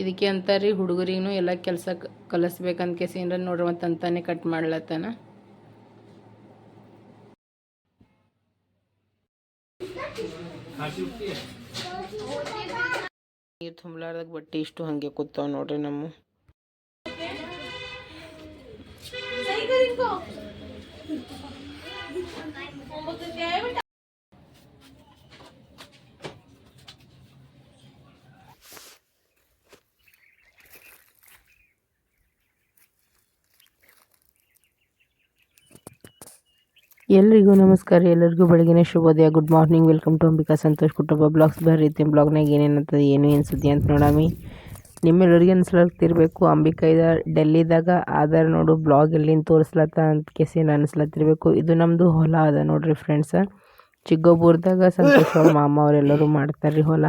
ಇದಕ್ಕೆ ಅಂತಾರಿ ಹುಡುಗರಿಗೂ ಎಲ್ಲ ಕೆಲಸ ಕಲಿಸ್ಬೇಕಂತ ಕೇಸಿಂದ್ರ ನೋಡ್ರಿ ಮತ್ತೆ ಅಂತಾನೆ ಕಟ್ ಮಾಡ್ಲತ್ತಾನ. ನೀರು ತುಂಬಲಾರ್ದಾಗ ಬಟ್ಟೆ ಇಷ್ಟು ಹಾಗೆ ಕೂತಾವ ನೋಡ್ರಿ ನಮ್ಮ. ಎಲ್ರಿಗೂ ನಮಸ್ಕಾರ ಎಲ್ಲರಿಗೂ ಬೆಳಗಿನ ಶುಭೋದಯ good morning welcome to Ambika Santosh ಕುಟುಂಬ ಬ್ಲಾಗ್ಸ್ ಬರೀತೀನಿ ಬ್ಲಾಗ್ನಾಗ ಏನೇನಂತದ ಏನು ಏನು ಸುದ್ದಿ ಅಂತ ನೋಡಾಮಿ. ನಿಮ್ಮೆಲ್ಲರಿಗೆ ಅನ್ಸ್ಲತ್ತಿರ್ಬೇಕು ಅಂಬಿಕಾ ಇದ ಡೆಲ್ಲಿದಾಗ ಆಧಾರ್ ನೋಡು ಬ್ಲಾಗ್ ಎಲ್ಲಿಂದ ತೋರಿಸ್ಲತ್ತ ಅಂತ ಕೆಸಿ ಅನಿಸ್ಲತ್ತಿರ್ಬೇಕು ಇದು ನಮ್ಮದು ಹೊಲ ಅದ ನೋಡ್ರಿ ಫ್ರೆಂಡ್ಸ ಚಿಕ್ಕಬೂರ್ದಾಗ ಸಂತೋಷ್ ಅವ್ರ ಮಾಮ ಅವರೆಲ್ಲರೂ ಮಾಡ್ತಾರ್ರಿ ಹೊಲ.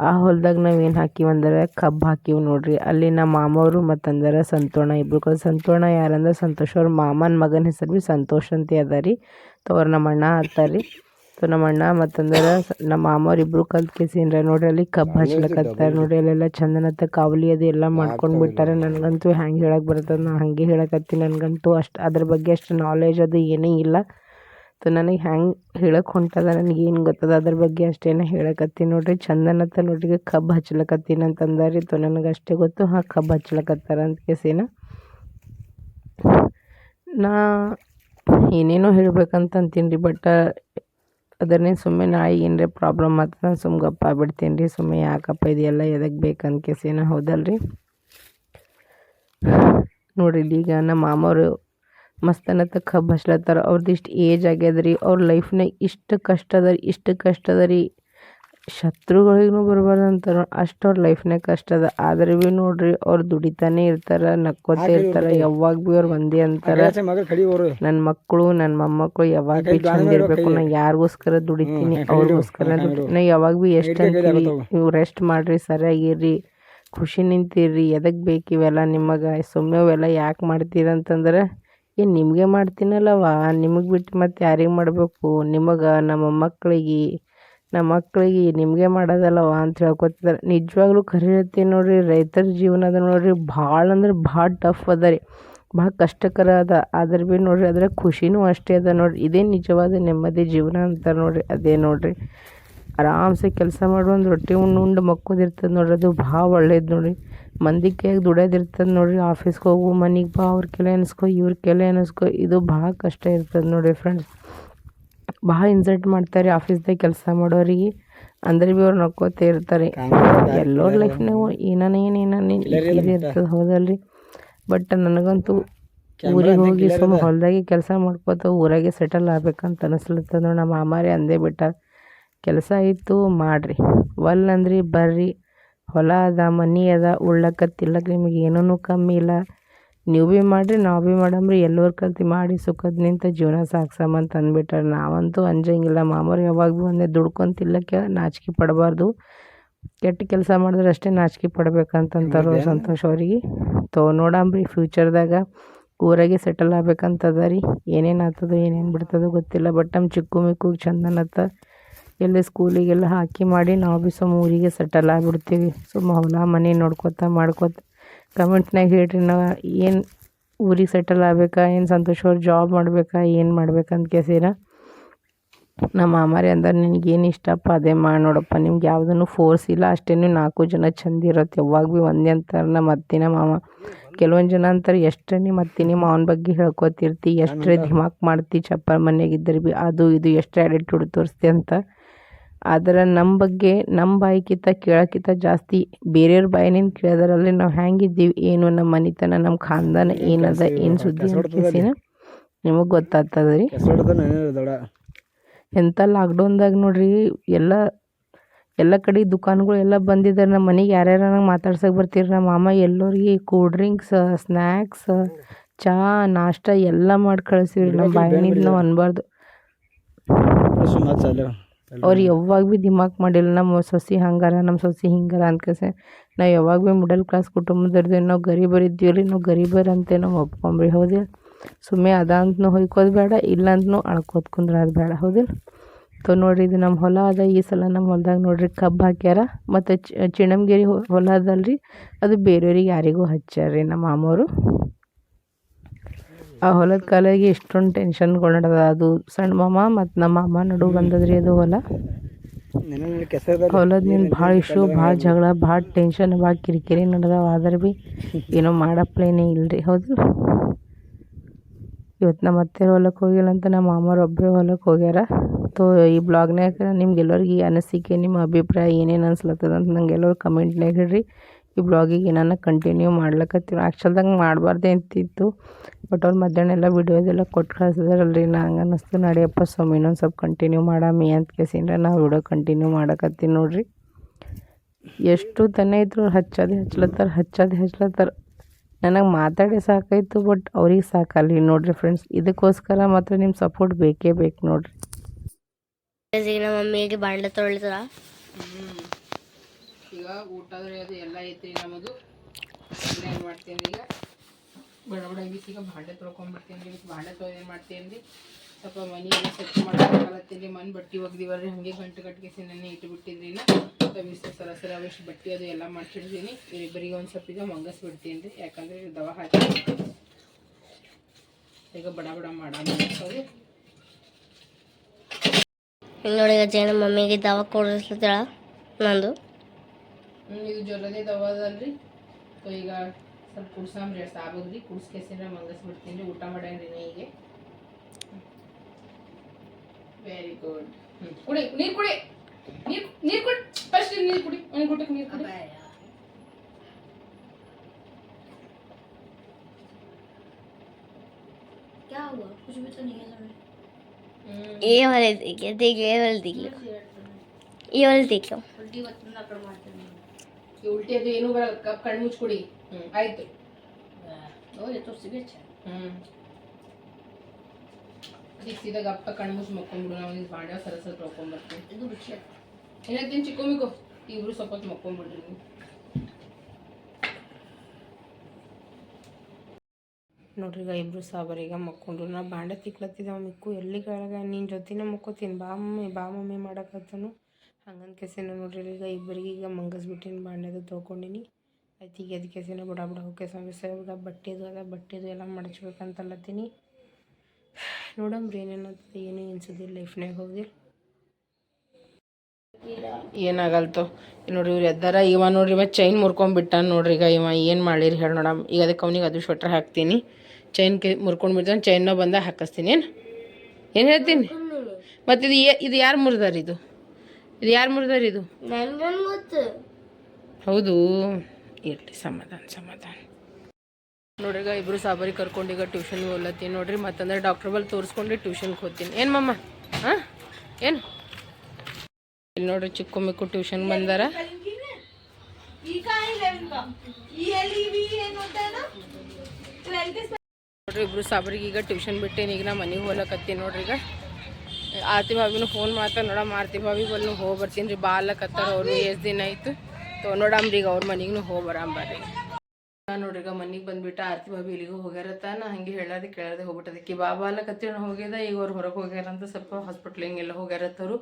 ಆ ಹೊಲದಾಗ ನಾವು ಏನು ಹಾಕೀವಿ ಅಂದರೆ ಕಬ್ಬು ಹಾಕೀವಿ ನೋಡ್ರಿ. ಅಲ್ಲಿ ನಮ್ಮ ಮಾಮವರು ಮತ್ತಂದ್ರೆ ಸಂತೋಣ. ಇಬ್ರು ಸಂತೋಣ. ಯಾರಂದ್ರೆ ಸಂತೋಷ್ ಅವ್ರ ಮಾಮನ ಮಗನ ಹೆಸರು ಭೀ ಸಂತೋಷ್ ಅಂತ ಅದ ರೀ. ತವ್ರ ನಮ್ಮ ಅಣ್ಣ ಹತ್ತಾರಿ ಸೊ ನಮ್ಮ ಅಣ್ಣ ಮತ್ತಂದ್ರೆ ನಮ್ಮ ಮಾಮವ್ರು ಇಬ್ರು ಕಲ್ತ್ ಕೇಸಿನ್ರ ನೋಡ್ರಿ ಅಲ್ಲಿ ಕಬ್ಬು ಹಚ್ಲಕತ್ತಾರ ನೋಡ್ರಿ ಅಲ್ಲೆಲ್ಲ ಚಂದನತ್ತ ಕಾವಲಿ ಅದು ಎಲ್ಲ ಮಾಡ್ಕೊಂಡು ಬಿಟ್ಟಾರ. ನನಗಂತೂ ಹೆಂಗೆ ಹೇಳಕ್ ಬರ್ತದೆ ನಾ ಹಾಗೆ ಹೇಳಕತ್ತೀನಿ ನನಗಂತೂ ಅಷ್ಟು ಅದ್ರ ಬಗ್ಗೆ ಅಷ್ಟು ನಾಲೆಜ್ ಅದು ಏನೇ ಇಲ್ಲ. ಸೊ ನನಗೆ ಹೆಂಗೆ ಹೇಳಕ್ಕೆ ಹೊಂಟದ ನನಗೆ ಏನು ಗೊತ್ತದ ಅದ್ರ ಬಗ್ಗೆ ಅಷ್ಟೇನ ಹೇಳಕತ್ತೀನಿ ನೋಡ್ರಿ. ಚಂದನತ್ತ ನೋಡ್ರಿ ಕಬ್ಬು ಹಚ್ಲಕತ್ತೀನಿ ಅಂತಂದಾರಿ ತೊ ನನಗೆ ಅಷ್ಟೇ ಗೊತ್ತು. ಹಾಂ ಕಬ್ಬು ಹಚ್ಲಕತ್ತಾರ ಅಂತ ಕೇಸಿನ. ನಾ ಏನೇನೋ ಹೇಳ್ಬೇಕಂತ ಅಂತೀನಿ ರೀ ಬಟ್ ಅದನ್ನೇ ಸುಮ್ಮನೆ ನಾಳೆ ಏನರೇ ಪ್ರಾಬ್ಲಮ್ ನಾನು ಸುಮ್ಮ ಗಪ್ಪ ಆಗ್ಬಿಡ್ತೀನಿ ರೀ. ಸುಮ್ಮನೆ ಯಾಕಪ್ಪ ಇದೆಲ್ಲ ಎದಕ್ಕೆ ಬೇಕಂತ ಕೇಸಿನ ಹೌದಲ್ರಿ? ನೋಡ್ರಿ ಇಲ್ಲಿ ಈಗ ನಮ್ಮ ಮಾಮವರು ಮಸ್ತನತ್ತ ಕಬ್ಬು ಹಚ್ಲತ್ತಾರ ಅವ್ರದ್ದು ಇಷ್ಟು ಏಜ್ ಆಗ್ಯದ ರೀ ಅವ್ರ ಲೈಫ್ನಾಗ ಇಷ್ಟು ಕಷ್ಟ ಅದ ರೀ, ಇಷ್ಟು ಕಷ್ಟ ರೀ. ಶತ್ರುಗಳಿಗೂ ಬರಬಾರ್ದು ಅಂತಾರ ಅಷ್ಟು ಅವ್ರ ಲೈಫ್ನಾಗ ಕಷ್ಟ ಅದ. ಆದ್ರೆ ಭೀ ನೋಡ್ರಿ ಅವ್ರು ದುಡಿತಾನೆ ಇರ್ತಾರ ನಕ್ಕೋತ ಇರ್ತಾರ ಯಾವಾಗ ಭೀ ಅವ್ರು ಒಂದೇ ಅಂತಾರ. ನನ್ನ ಮಕ್ಕಳು ನನ್ನ ಮೊಮ್ಮಕ್ಕಳು ಯಾವಾಗ ಭೀ ಚಂದ ಇರಬೇಕು ನಾ ಯಾರಿಗೋಸ್ಕರ ದುಡಿತೀನಿ ಅವ್ರಿಗೋಸ್ಕರ ನಾ ಯಾವಾಗ ಭೀ ಎಷ್ಟು ಅಂತೀರಿ ನೀವು ರೆಸ್ಟ್ ಮಾಡ್ರಿ ಸರಿಯಾಗಿರ್ರಿ ಖುಷಿ ನಿಂತೀರಿ ಎದಕ್ಕೆ ಬೇಕು ಇವೆಲ್ಲ ನಿಮಗೆ ಸುಮ್ಮನೆ ಅವೆಲ್ಲ ಯಾಕೆ ಮಾಡ್ತೀರಂತಂದ್ರೆ ಏನು ನಿಮಗೆ ಮಾಡ್ತೀನಲ್ಲವ ನಿಮಗೆ ಬಿಟ್ಟು ಮತ್ತೆ ಯಾರಿಗೆ ಮಾಡಬೇಕು ನಿಮಗೆ ನಮ್ಮ ಮಕ್ಕಳಿಗೆ ನಮ್ಮ ಮಕ್ಕಳಿಗೆ ನಿಮಗೆ ಮಾಡೋದಲ್ಲವ ಅಂತ ಹೇಳ್ಕೊತಿದ್ದಾರೆ. ನಿಜವಾಗ್ಲೂ ಹೇಳ್ತೀನಿ ನೋಡ್ರಿ, ರೈತರ ಜೀವನ ಅದ ನೋಡ್ರಿ, ಭಾಳ ಅಂದ್ರೆ ಭಾಳ ಟಫ್ ಅದ ರೀ. ಭಾಳ ಕಷ್ಟಕರ ಅದ. ಆದ್ರೆ ಭೀ ನೋಡ್ರಿ, ಅದ್ರ ಖುಷಿನೂ ಅಷ್ಟೇ ಅದ ನೋಡ್ರಿ. ಇದೇ ನಿಜವಾದ ನೆಮ್ಮದಿ ಜೀವನ ಅಂತ ನೋಡ್ರಿ, ಅದೇ ನೋಡ್ರಿ. ಆರಾಮ್ಸೆ ಕೆಲಸ ಮಾಡಿ ಒಂದು ರೊಟ್ಟಿ ಉಂಡು ಉಂಡು ಮಕ್ಕೋದಿರ್ತದೆ ನೋಡ್ರಿ, ಅದು ಭಾಳ ಒಳ್ಳೇದು ನೋಡ್ರಿ. ಮಂದಿ ಕೈಯಾಗ ದುಡಿಯೋದಿರ್ತದೆ ನೋಡ್ರಿ ಆಫೀಸ್ಗೆ ಹೋಗು, ಮನೆಗೆ ಬಾ, ಅವ್ರ ಕೆಲ ಅನಿಸ್ಕೊ ಇವ್ರ ಕೆಲ ಅನಿಸ್ಕೊ ಇದು ಭಾಳ ಕಷ್ಟ ಇರ್ತದೆ ನೋಡ್ರಿ ಫ್ರೆಂಡ್ಸ್ ಭಾಳ ಇನ್ಸಲ್ಟ್ ಮಾಡ್ತಾರೆ ಆಫೀಸ್ದಾಗ ಕೆಲಸ ಮಾಡೋರಿಗೆ. ಅಂದ್ರೆ ಭೀ ಅವ್ರು ನಕ್ಕೋತ ಇರ್ತಾರೆ. ಎಲ್ಲರ ಲೈಫ್ನಾಗ ಏನಾನ ಏನು ಏನಾನ ಇರ್ತದೆ ಹೌದಲ್ರಿ? ಬಟ್ ನನಗಂತೂ ಊರಿಗೆ ಹೋಗಿ ಸುಮ್ಮ ಹೊಲದಾಗೆ ಕೆಲಸ ಮಾಡ್ಕೋತ ಊರಾಗೆ ಸೆಟಲ್ ಆಗ್ಬೇಕಂತ ಅನಿಸ್ಲತ್ತದ ನೋಡಿ ನಮ್ಮ ಮಾಮಾರಿ ಅಂದೇ ಬಿಟ್ಟ ಕೆಲಸ ಇತ್ತು ಮಾಡಿರಿ. ಒಲ್ ಅಂದ್ರಿ ಬರ್ರಿ. ಹೊಲ ಅದ ಮನೆ ಅದ ಉಳ್ಳಕ್ಕ ತಿಲ್ಲಕ್ಕೆ ನಿಮಗೆ ಏನೂ ಕಮ್ಮಿ ಇಲ್ಲ. ನೀವು ಭೀ ಮಾಡಿರಿ ನಾವು ಭೀ ಮಾಡಮ್ರಿ. ಎಲ್ಲರ ಕಲ್ತು ಮಾಡಿ ಸುಖದ ನಿಂತ ಜೀವನ ಸಾಗ್ಸಮ್ಮ ಅಂತ ಅಂದ್ಬಿಟ್ಟಾರೆ ನಾವಂತೂ ಅಂಜಂಗಿಲ್ಲ ಮಾಮೂರು ಯಾವಾಗ ಭೀ ಒಂದೇ ದುಡ್ಕೊಂಡು ತಿಲ್ಲಕ್ಕೆ ನಾಚಿಕೆ ಪಡಬಾರ್ದು. ಕೆಟ್ಟ ಕೆಲಸ ಮಾಡಿದ್ರೆ ಅಷ್ಟೇ ನಾಚಿಕೆ ಪಡ್ಬೇಕಂತಂತಾರೋ ಸಂತೋಷ್ ಅವರಿಗೆ. ತೋ ನೋಡಂಬ್ರಿ ಫ್ಯೂಚರ್ದಾಗ ಊರಾಗೆ ಸೆಟಲ್ ಆಗ್ಬೇಕಂತದ ರೀ. ಏನೇನು ಆಗ್ತದೋ ಏನೇನು ಬಿಡ್ತದೋ ಗೊತ್ತಿಲ್ಲ. ಬಟ್ ನಮ್ಮ ಚಿಕ್ಕು ಮಿಕ್ಕು ಚಂದನತ್ತ ಎಲ್ಲ ಸ್ಕೂಲಿಗೆಲ್ಲ ಹಾಕಿ ಮಾಡಿ ನಾವು ಭೀ ಸುಮ್ಮ ಊರಿಗೆ ಸೆಟಲ್ ಆಗಿಬಿಡ್ತೀವಿ. ಸುಮ್ಮ ಹೊಲ ಮನೆ ನೋಡ್ಕೊತ ಮಾಡ್ಕೊತ ಕಮೆಂಟ್ನಾಗ ಹೇಳ್ರಿ ನಾವು ಏನು ಊರಿಗೆ ಸೆಟಲ್ ಆಗ್ಬೇಕಾ ಏನು ಸಂತೋಷವ್ರು ಜಾಬ್ ಮಾಡ್ಬೇಕಾ ಏನು ಮಾಡ್ಬೇಕಂತ ಕೇಸಿರ. ನಮ್ಮ ಮಾಮಾರಿ ಅಂದ್ರೆ ನಿನಗೆ ಏನು ಇಷ್ಟಪ್ಪ ಅದೇ ಮಾಡಿ ನೋಡಪ್ಪ ನಿಮ್ಗೆ ಯಾವುದನ್ನು ಫೋರ್ಸ್ ಇಲ್ಲ ಅಷ್ಟೇನು ನಾಲ್ಕು ಜನ ಚಂದ ಇರತ್ತೆ ಯಾವಾಗ ಭೀ ಒಂದೇ ಅಂತಾರೆ ನಮ್ಮ ಅತ್ತಿನ ಮಾಮ. ಕೆಲವೊಂದು ಜನ ಅಂತಾರೆ ಎಷ್ಟೇ ನಿಮ್ಮ ಅತ್ತಿನಿ ಮಾವನ ಬಗ್ಗೆ ಹೇಳ್ಕೊತಿರ್ತಿ ಎಷ್ಟೇ ಧಿಮಾಕ್ ಮಾಡ್ತಿ ಚಪ್ಪಲ್ ಮನೆಯಾಗಿದ್ದರೆ ಭೀ ಅದು ಇದು ಎಷ್ಟೇ ಆ್ಯಟಿಟ್ಯೂಡ್ ತೋರಿಸ್ತಿ ಅಂತ. ಆದ್ರೆ ನಮ್ಮ ಬಗ್ಗೆ ನಮ್ಮ ಬಾಯಿಕಿಂತ ಕೇಳೋಕ್ಕಿಂತ ಜಾಸ್ತಿ ಬೇರೆಯವ್ರ ಬಾಯಿನಿಂದ ಕೇಳೋದ್ರಲ್ಲಿ ನಾವು ಹೆಂಗಿದ್ದೀವಿ ಏನು ನಮ್ಮ ಮನೆತನ ನಮ್ಮ ಖಾನ್ದಾನ ಏನದ ಏನು ಸುದ್ದಿ ಕೇಸಿನ ನಿಮಗೆ ಗೊತ್ತಾಗ್ತದೆ ರೀ ಎಂಥ ಲಾಕ್ಡೌನ್ದಾಗ ನೋಡ್ರಿ ಎಲ್ಲ ಎಲ್ಲ ಕಡೆ ದುಕಾನ್ಗಳು ಎಲ್ಲ ಬಂದಿದ್ದಾರೆ ನಮ್ಮ ಮನೆಗೆ ಯಾರ್ಯಾರು ನಂಗೆ ಮಾತಾಡ್ಸಕ್ಕೆ ಬರ್ತೀರಿ ನಮ್ಮ ಮಾಮ ಎಲ್ಲರಿಗೆ ಕೂಲ್ ಡ್ರಿಂಕ್ಸ್ ಸ್ನ್ಯಾಕ್ಸ್ ಚಾ ನಾಷ್ಟ ಎಲ್ಲ ಮಾಡಿ ಕಳಿಸಿವ್ರಿ ನಮ್ಮ ಬಾಯಿನಿಂದ ನಾವು ಅನ್ಬಾರ್ದು. ಅವ್ರು ಯಾವಾಗ ಭೀ ದಿಮಾಕ್ ಮಾಡಿಲ್ಲ ನಮ್ಮ ಸೊಸಿ ಹಂಗಾರ ನಮ್ಮ ಸೊಸಿ ಹಿಂಗಾರ ಅಂತ ಕಸ ನಾವು ಯಾವಾಗ ಭೀ ಮಿಡಲ್ ಕ್ಲಾಸ್ ಕುಟುಂಬದವ್ರದ್ದು ನಾವು ಗರೀಬರು ಇದ್ದೀವಿ ರೀ ನಾವು ಗರೀಬರ್ ಅಂತ ನಾವು ಒಪ್ಕೊಂಬ್ರಿ ಹೌದಿಲ್ಲ? ಸುಮ್ಮನೆ ಅದ ಅಂತನೂ ಹೊಯ್ಕೋದು ಬೇಡ ಇಲ್ಲ ಅಂತನೂ ಅಳ್ಕೋದು ಕುಂದ್ರ ಅದು ಬೇಡ ಹೌದಿಲ್ಲ? ತೊ ನೋಡಿರಿ ಇದು ನಮ್ಮ ಹೊಲ ಅದ ಈ ಸಲ ನಮ್ಮ ಹೊಲದಾಗ ನೋಡಿರಿ ಕಬ್ಬು ಹಾಕ್ಯಾರ ಮತ್ತು ಚಿಣಮಗಿರಿ ಹೊಲ ಅದಲ್ರಿ ಅದು ಬೇರೆಯವ್ರಿಗೆ ಯಾರಿಗೂ ಹಚ್ಚಾರ್ರಿ ನಮ್ಮ ಮಾಮವರು ಆ ಹೊಲದ ಕಾಲಾಗಿ ಎಷ್ಟೊಂದು ಟೆನ್ಷನ್ಗಳು ನಡೆದ ಅದು ಸಣ್ಣ ಮಾಮ ಮತ್ತು ನಮ್ಮ ಮಾಮ ನಡು ಬಂದದ್ರಿ ಅದು ಹೊಲ. ಹೊಲದಿಂದ ಭಾಳ ಇಶ್ಯೂ, ಭಾಳ ಜಗಳ, ಭಾಳ ಟೆನ್ಷನ್ ಭಾಳ ಕಿರಿಕಿರಿ ನಡೆದವ. ಆದ್ರೆ ಭೀ ಏನೋ ಮಾಡಪ್ಲೇನೇ ಇಲ್ರಿ. ಹೌದು. ಇವತ್ತು ನಮ್ಮ ಅತ್ತೆ ಹೊಲಕ್ಕೆ ಹೋಗಿಲ್ಲ ಅಂತ ನಮ್ಮ ಮಾಮರು ಒಬ್ಬರೇ ಹೊಲಕ್ಕೆ ಹೋಗ್ಯಾರ. ತೋ, ಈ ಬ್ಲಾಗ್ನಾಗ ನಿಮ್ಗೆ ಎಲ್ಲರಿಗೆ ಅನಿಸಿಕೆ, ನಿಮ್ಮ ಅಭಿಪ್ರಾಯ ಏನೇನು ಅನ್ಸ್ಲತ್ತದ ಅಂತ ನಂಗೆ ಎಲ್ಲರೂ ಕಮೆಂಟ್ನಾಗ ಹೇಳ್ರಿ. ಈ ಬ್ಲಾಗಿಗೆ ಏನಾನ ಕಂಟಿನ್ಯೂ ಮಾಡ್ಲಕತ್ತೀವಿ. ಆ್ಯಕ್ಚುಲ್ದಾಗ ಮಾಡಬಾರ್ದೆ ಅಂತಿತ್ತು. ಬಟ್ ಅವ್ರು ಮಧ್ಯಾಹ್ನ ಎಲ್ಲ ವಿಡಿಯೋದೆಲ್ಲ ಕೊಟ್ಟು ಕಳ್ಸಿದಾರಲ್ರಿ ನಂಗೆ ಹಂಗೆ ಅನ್ನಿಸ್ತು ನಡೆಯಪ್ಪ ಸ್ವಾಮಿ ಇನ್ನೊಂದು ಸ್ವಲ್ಪ ಕಂಟಿನ್ಯೂ ಮಾಡಾಮಿ ಅಂತ ಕೇಸಿಂದ್ರೆ ನಾವು ವಿಡಿಯೋ ಕಂಟಿನ್ಯೂ ಮಾಡಕತ್ತೀನಿ ನೋಡ್ರಿ. ಎಷ್ಟು ತನ ಇದ್ರು ಹಚ್ಚೋದೇ ಹಚ್ಲತ್ತಾರ ಹಚ್ಚೋದೇ ಹಚ್ಲತ್ತಾರ. ನನಗೆ ಮಾತಾಡಿ ಸಾಕಾಯಿತು ಬಟ್ ಅವ್ರಿಗೆ ಸಾಕಲ್ಲ ನೋಡ್ರಿ ಫ್ರೆಂಡ್ಸ್ ಇದಕ್ಕೋಸ್ಕರ ಮಾತ್ರ ನಿಮ್ಮ ಸಪೋರ್ಟ್ ಬೇಕೇ ಬೇಕು ನೋಡ್ರಿ. ಈಗ ನಮ್ಮ ಮಮ್ಮಿಗೆ ಬಾಂಡ್ಲೆ ತೊಳಿತಾರ ಈಗ ಊಟ ಅದು ಎಲ್ಲ ಐತ್ರಿ ನಮ್ಮದು ಏನು ಮಾಡ್ತೀನಿ ಈಗ. ಬಡ ಬಡ ಬಿಸಿ ಈಗ ಭಾಂಡೆ ತೊಳ್ಕೊಂಡ್ಬಿಡ್ತೀನಿ ರೀ. ಭಾಂಡೆ ತೊಳೆದು ಏನು ಮಾಡ್ತೀನಿ ರೀ? ಸ್ವಲ್ಪ ಮನೆ ಎಲ್ಲ ಸ್ವಚ್ಛ ಮಾಡ್ಕೊಳತ್ತೀನಿ ಮನೆ ಬಟ್ಟೆ ಒಗ್ದಿವಲ್ರಿ. ಹಾಗೆ ಗಂಟು ಗಟ್ಟಿಗೆ ನೆನೆ ಇಟ್ಬಿಟ್ಟಿದ್ರಿ ಬಿಸಿ ಸರ ಸರ ಅವಿಷ್ಟು ಬಟ್ಟೆ ಅದು ಎಲ್ಲ ಮಾಡ್ತಿಡ್ತೀನಿ ಇಬ್ಬರಿಗೆ ಒಂದು ಸ್ವಲ್ಪ ಈಗ ಮಂಗಸ್ಬಿಡ್ತೀನಿ ರೀ. ಯಾಕಂದ್ರೆ ದವ ಹಾಕಿ ಈಗ ಬಡ ಬಡ ಸರಿ ಹಿಂಗೆ ನೋಡಿ ನಮ್ಮ ಮಮ್ಮಿಗೆ ದವಾ ಕೊಡಿಸ್ಲತ್ತಾಳ ನಂದು. ಇದು ಜೊಲ್ಲದೆ ದವಾ ಅದಲ್ರಿ ಸೊ ಈಗ ಸ್ವಲ್ಪ ಕುಡ್ಸಾಮ್ರಿ ಎರಡು ಸಾಬಗ್ರಿ ಕುಡ್ಸ್ಕೇಸಿಂದ್ರೆ ಮಂಗಸ್ ಬಿಡ್ತೀನಿ ಊಟ ಮಾಡ್ಯಾನ್ರಿ ಹೀಗೆ ವೆರಿ ಗುಡ್ ಕುಡಿ ನೀರು ಕುಡಿ ನೀರು ನೀರು ಕುಡಿ ಫಸ್ಟ್ ನೀರು ಕುಡಿ ಒಂದು ಗುಟ್ಟಕ್ಕೆ ನೀರು ಕುಡಿ ಹ್ಮ್. ये वाले देखिए देखिए ये वाले देखिए ये वाले देखिए ಈ ಉಲ್ಟಿ ಅದು ಏನು ಬರಲ್ಲ ಕಪ್ ಕಣ್ಣು ಮುಚ್ಚಿ ಕುಡಿ ಹ್ಞೂ ಆಯ್ತು ಹ್ಞೂ ಈಗ ಗಪ್ಪ ಕಣ್ಣು ಮುಚ್ಚಿ ಮಕ್ಕೊಂಡ್ಬಿಡು ನಾವು ಇದು ಬಾಂಡೆ ಸರ ಸರ ತೊಳ್ಕೊಂಬರ್ತೀವಿ ಏನಾಗ್ತೀನಿ ಚಿಕ್ಕೊಮಿಕೋ ಇಬ್ರು ಸ್ವಲ್ಪ ಹೊತ್ತು ಮಕ್ಕೊಂಡ್ಬಿಡ್ರಿ ನೀವು. ನೋಡ್ರಿ ಈಗ ಇಬ್ರು ಸಾಬರ್ ಈಗ ಮಕ್ಕೊಂಡ್ರು. ನಾ ಬಾಂಡೆ ತಿಕ್ಲತ್ತಿದ್ದ ಮಿಕ್ಕು. ಎಲ್ಲಿ ಕೆಳಗ? ನಿನ್ನ ಜೊತೆನೇ ಮಕ್ಕೋತೀನಿ. ಬಾ ಮಮ್ಮಿ ಬಾ ಮಮ್ಮಿ ಮಾಡಕತ್ತನು ಹಂಗನ್ ಕೆಸೆನ ನೋಡ್ರಿ ಈಗ ಇಬ್ಬರಿಗೆ ಈಗ ಮಂಗಸ್ಬಿಟ್ಟಿನ ಬಾಂಡೆದು ತೊಳ್ಕೊಂಡಿನಿ. ಆಯ್ತು ಈಗ ಅದಕ್ಕೆ ಕೆಸೆನ ಬಡ ಬಡ ಹೋಗಿ ಸಮಸ್ಯೆ ಬಟ್ಟೆದು ಅದ, ಬಟ್ಟೆದು ಎಲ್ಲ ಮಡಚ್ಬೇಕಂತಲ್ಲತ್ತೀನಿ ನೋಡಂಬ್ರಿ ಏನೇನತ್ತದ ಏನು ಅನ್ಸೋದಿಲ್ಲ ಲೈಫ್ನಾಗ ಹೋಗಿರಿ ಏನಾಗಲ್ತು ನೋಡ್ರಿ ಇವ್ರು ಎದ್ದಾರ, ಇವ ನೋಡ್ರಿ ಇವ ಚೈನ್ ಮುರ್ಕೊಂಡ್ಬಿಟ್ಟ ನೋಡ್ರಿ ಈಗ ಇವ ಏನು ಮಾಡಿರಿ ಹೇಳಿ ನೋಡಮ್. ಈಗ ಅದಕ್ಕೆ ಅವನಿಗೆ ಅದು ಸ್ವೆಟ್ರ್ ಹಾಕ್ತೀನಿ. ಚೈನ್ ಕೆ ಮುರ್ಕೊಂಡ್ಬಿಡ್ತಾನೆ ಚೈನ್ನ ಬಂದಾಗ ಹಾಕಿಸ್ತೀನಿ, ಏನು? ಏನು ಹೇಳ್ತೀನಿ? ಮತ್ತು ಇದು ಇದು ಯಾರು ಮುರಿದಾರ ಇದು? ಇದು ಯಾರು ಮುರಿದಾರ ಇದು? ಹೌದು. ಇರಲಿ ಸಮಾಧಾನ ಸಮಾಧಾನ. ನೋಡ್ರಿ ಈಗ ಇಬ್ರು ಸಾಬರಿ ಕರ್ಕೊಂಡು ಈಗ ಟ್ಯೂಷನ್ಗೆ ಹೋಗ್ಲತ್ತೀನಿ. ನೋಡ್ರಿ ಮತ್ತಂದ್ರೆ ಡಾಕ್ಟರ್ ಬಲ್ಲಿ ತೋರಿಸ್ಕೊಂಡು ಟ್ಯೂಷನ್ಗೆ ಹೋಗ್ತೀನಿ. ಏನು ಮಮ್ಮ ಹಾಂ? ಏನು? ಇಲ್ಲಿ ನೋಡ್ರಿ ಚಿಕ್ಕ ಮಿಕ್ಕು ಟ್ಯೂಷನ್ ಬಂದಾರ. ನೋಡ್ರಿ ಇಬ್ರು ಸಾಬರಿಗೆ ಈಗ ಟ್ಯೂಷನ್ ಬಿಟ್ಟೇನಿ ಈಗ ನಾ ಮನೆಗೆ ಹೋಗ್ಲಕತ್ತೀನಿ ನೋಡ್ರಿ ಈಗ. ಆರ್ತಿ ಭಾವಿನೂ ಫೋನ್ ಮಾಡ್ತಾ ನೋಡಮ್ಮ ಆರತಿ ಭಾವಿ ಬಲ್ಲಿ ಹೋಗಿ ಬರ್ತೀನಿ ರೀ ಬಾಲಕತ್ತಾರ ಅವರು ಎಷ್ಟು ದಿನ ಆಯ್ತು? ತೊ ನೋಡಮ್ರಿ ಈಗ ಅವ್ರ ಮನೆಗೂ ಹೋಗಿ ಬರಾಂಬರ್ರಿ ನೋಡ್ರಿ ಈಗ ಮನೆಗೆ ಬಂದ್ಬಿಟ್ಟು ಆರತಿ ಭಾವಿ ಇಲ್ಲಿಗೂ ಹೋಗ್ಯಾರತ್ತ ನಾ ಹಂಗೆ ಹೇಳೋದು ಕೇಳದೆ ಹೋಗ್ಬಿಟ್ಟದಕ್ಕೆ ಬಾಬಾ ಅಲ್ಲಕತ್ತಿ ಹೋಗ್ಯದ, ಈಗ ಅವ್ರು ಹೊರಗೆ ಹೋಗ್ಯಾರ ಅಂತ ಸ್ವಲ್ಪ ಹಾಸ್ಪಿಟ್ಲಿಂಗೆಲ್ಲ ಹೋಗ್ಯಾರತ್ತವರು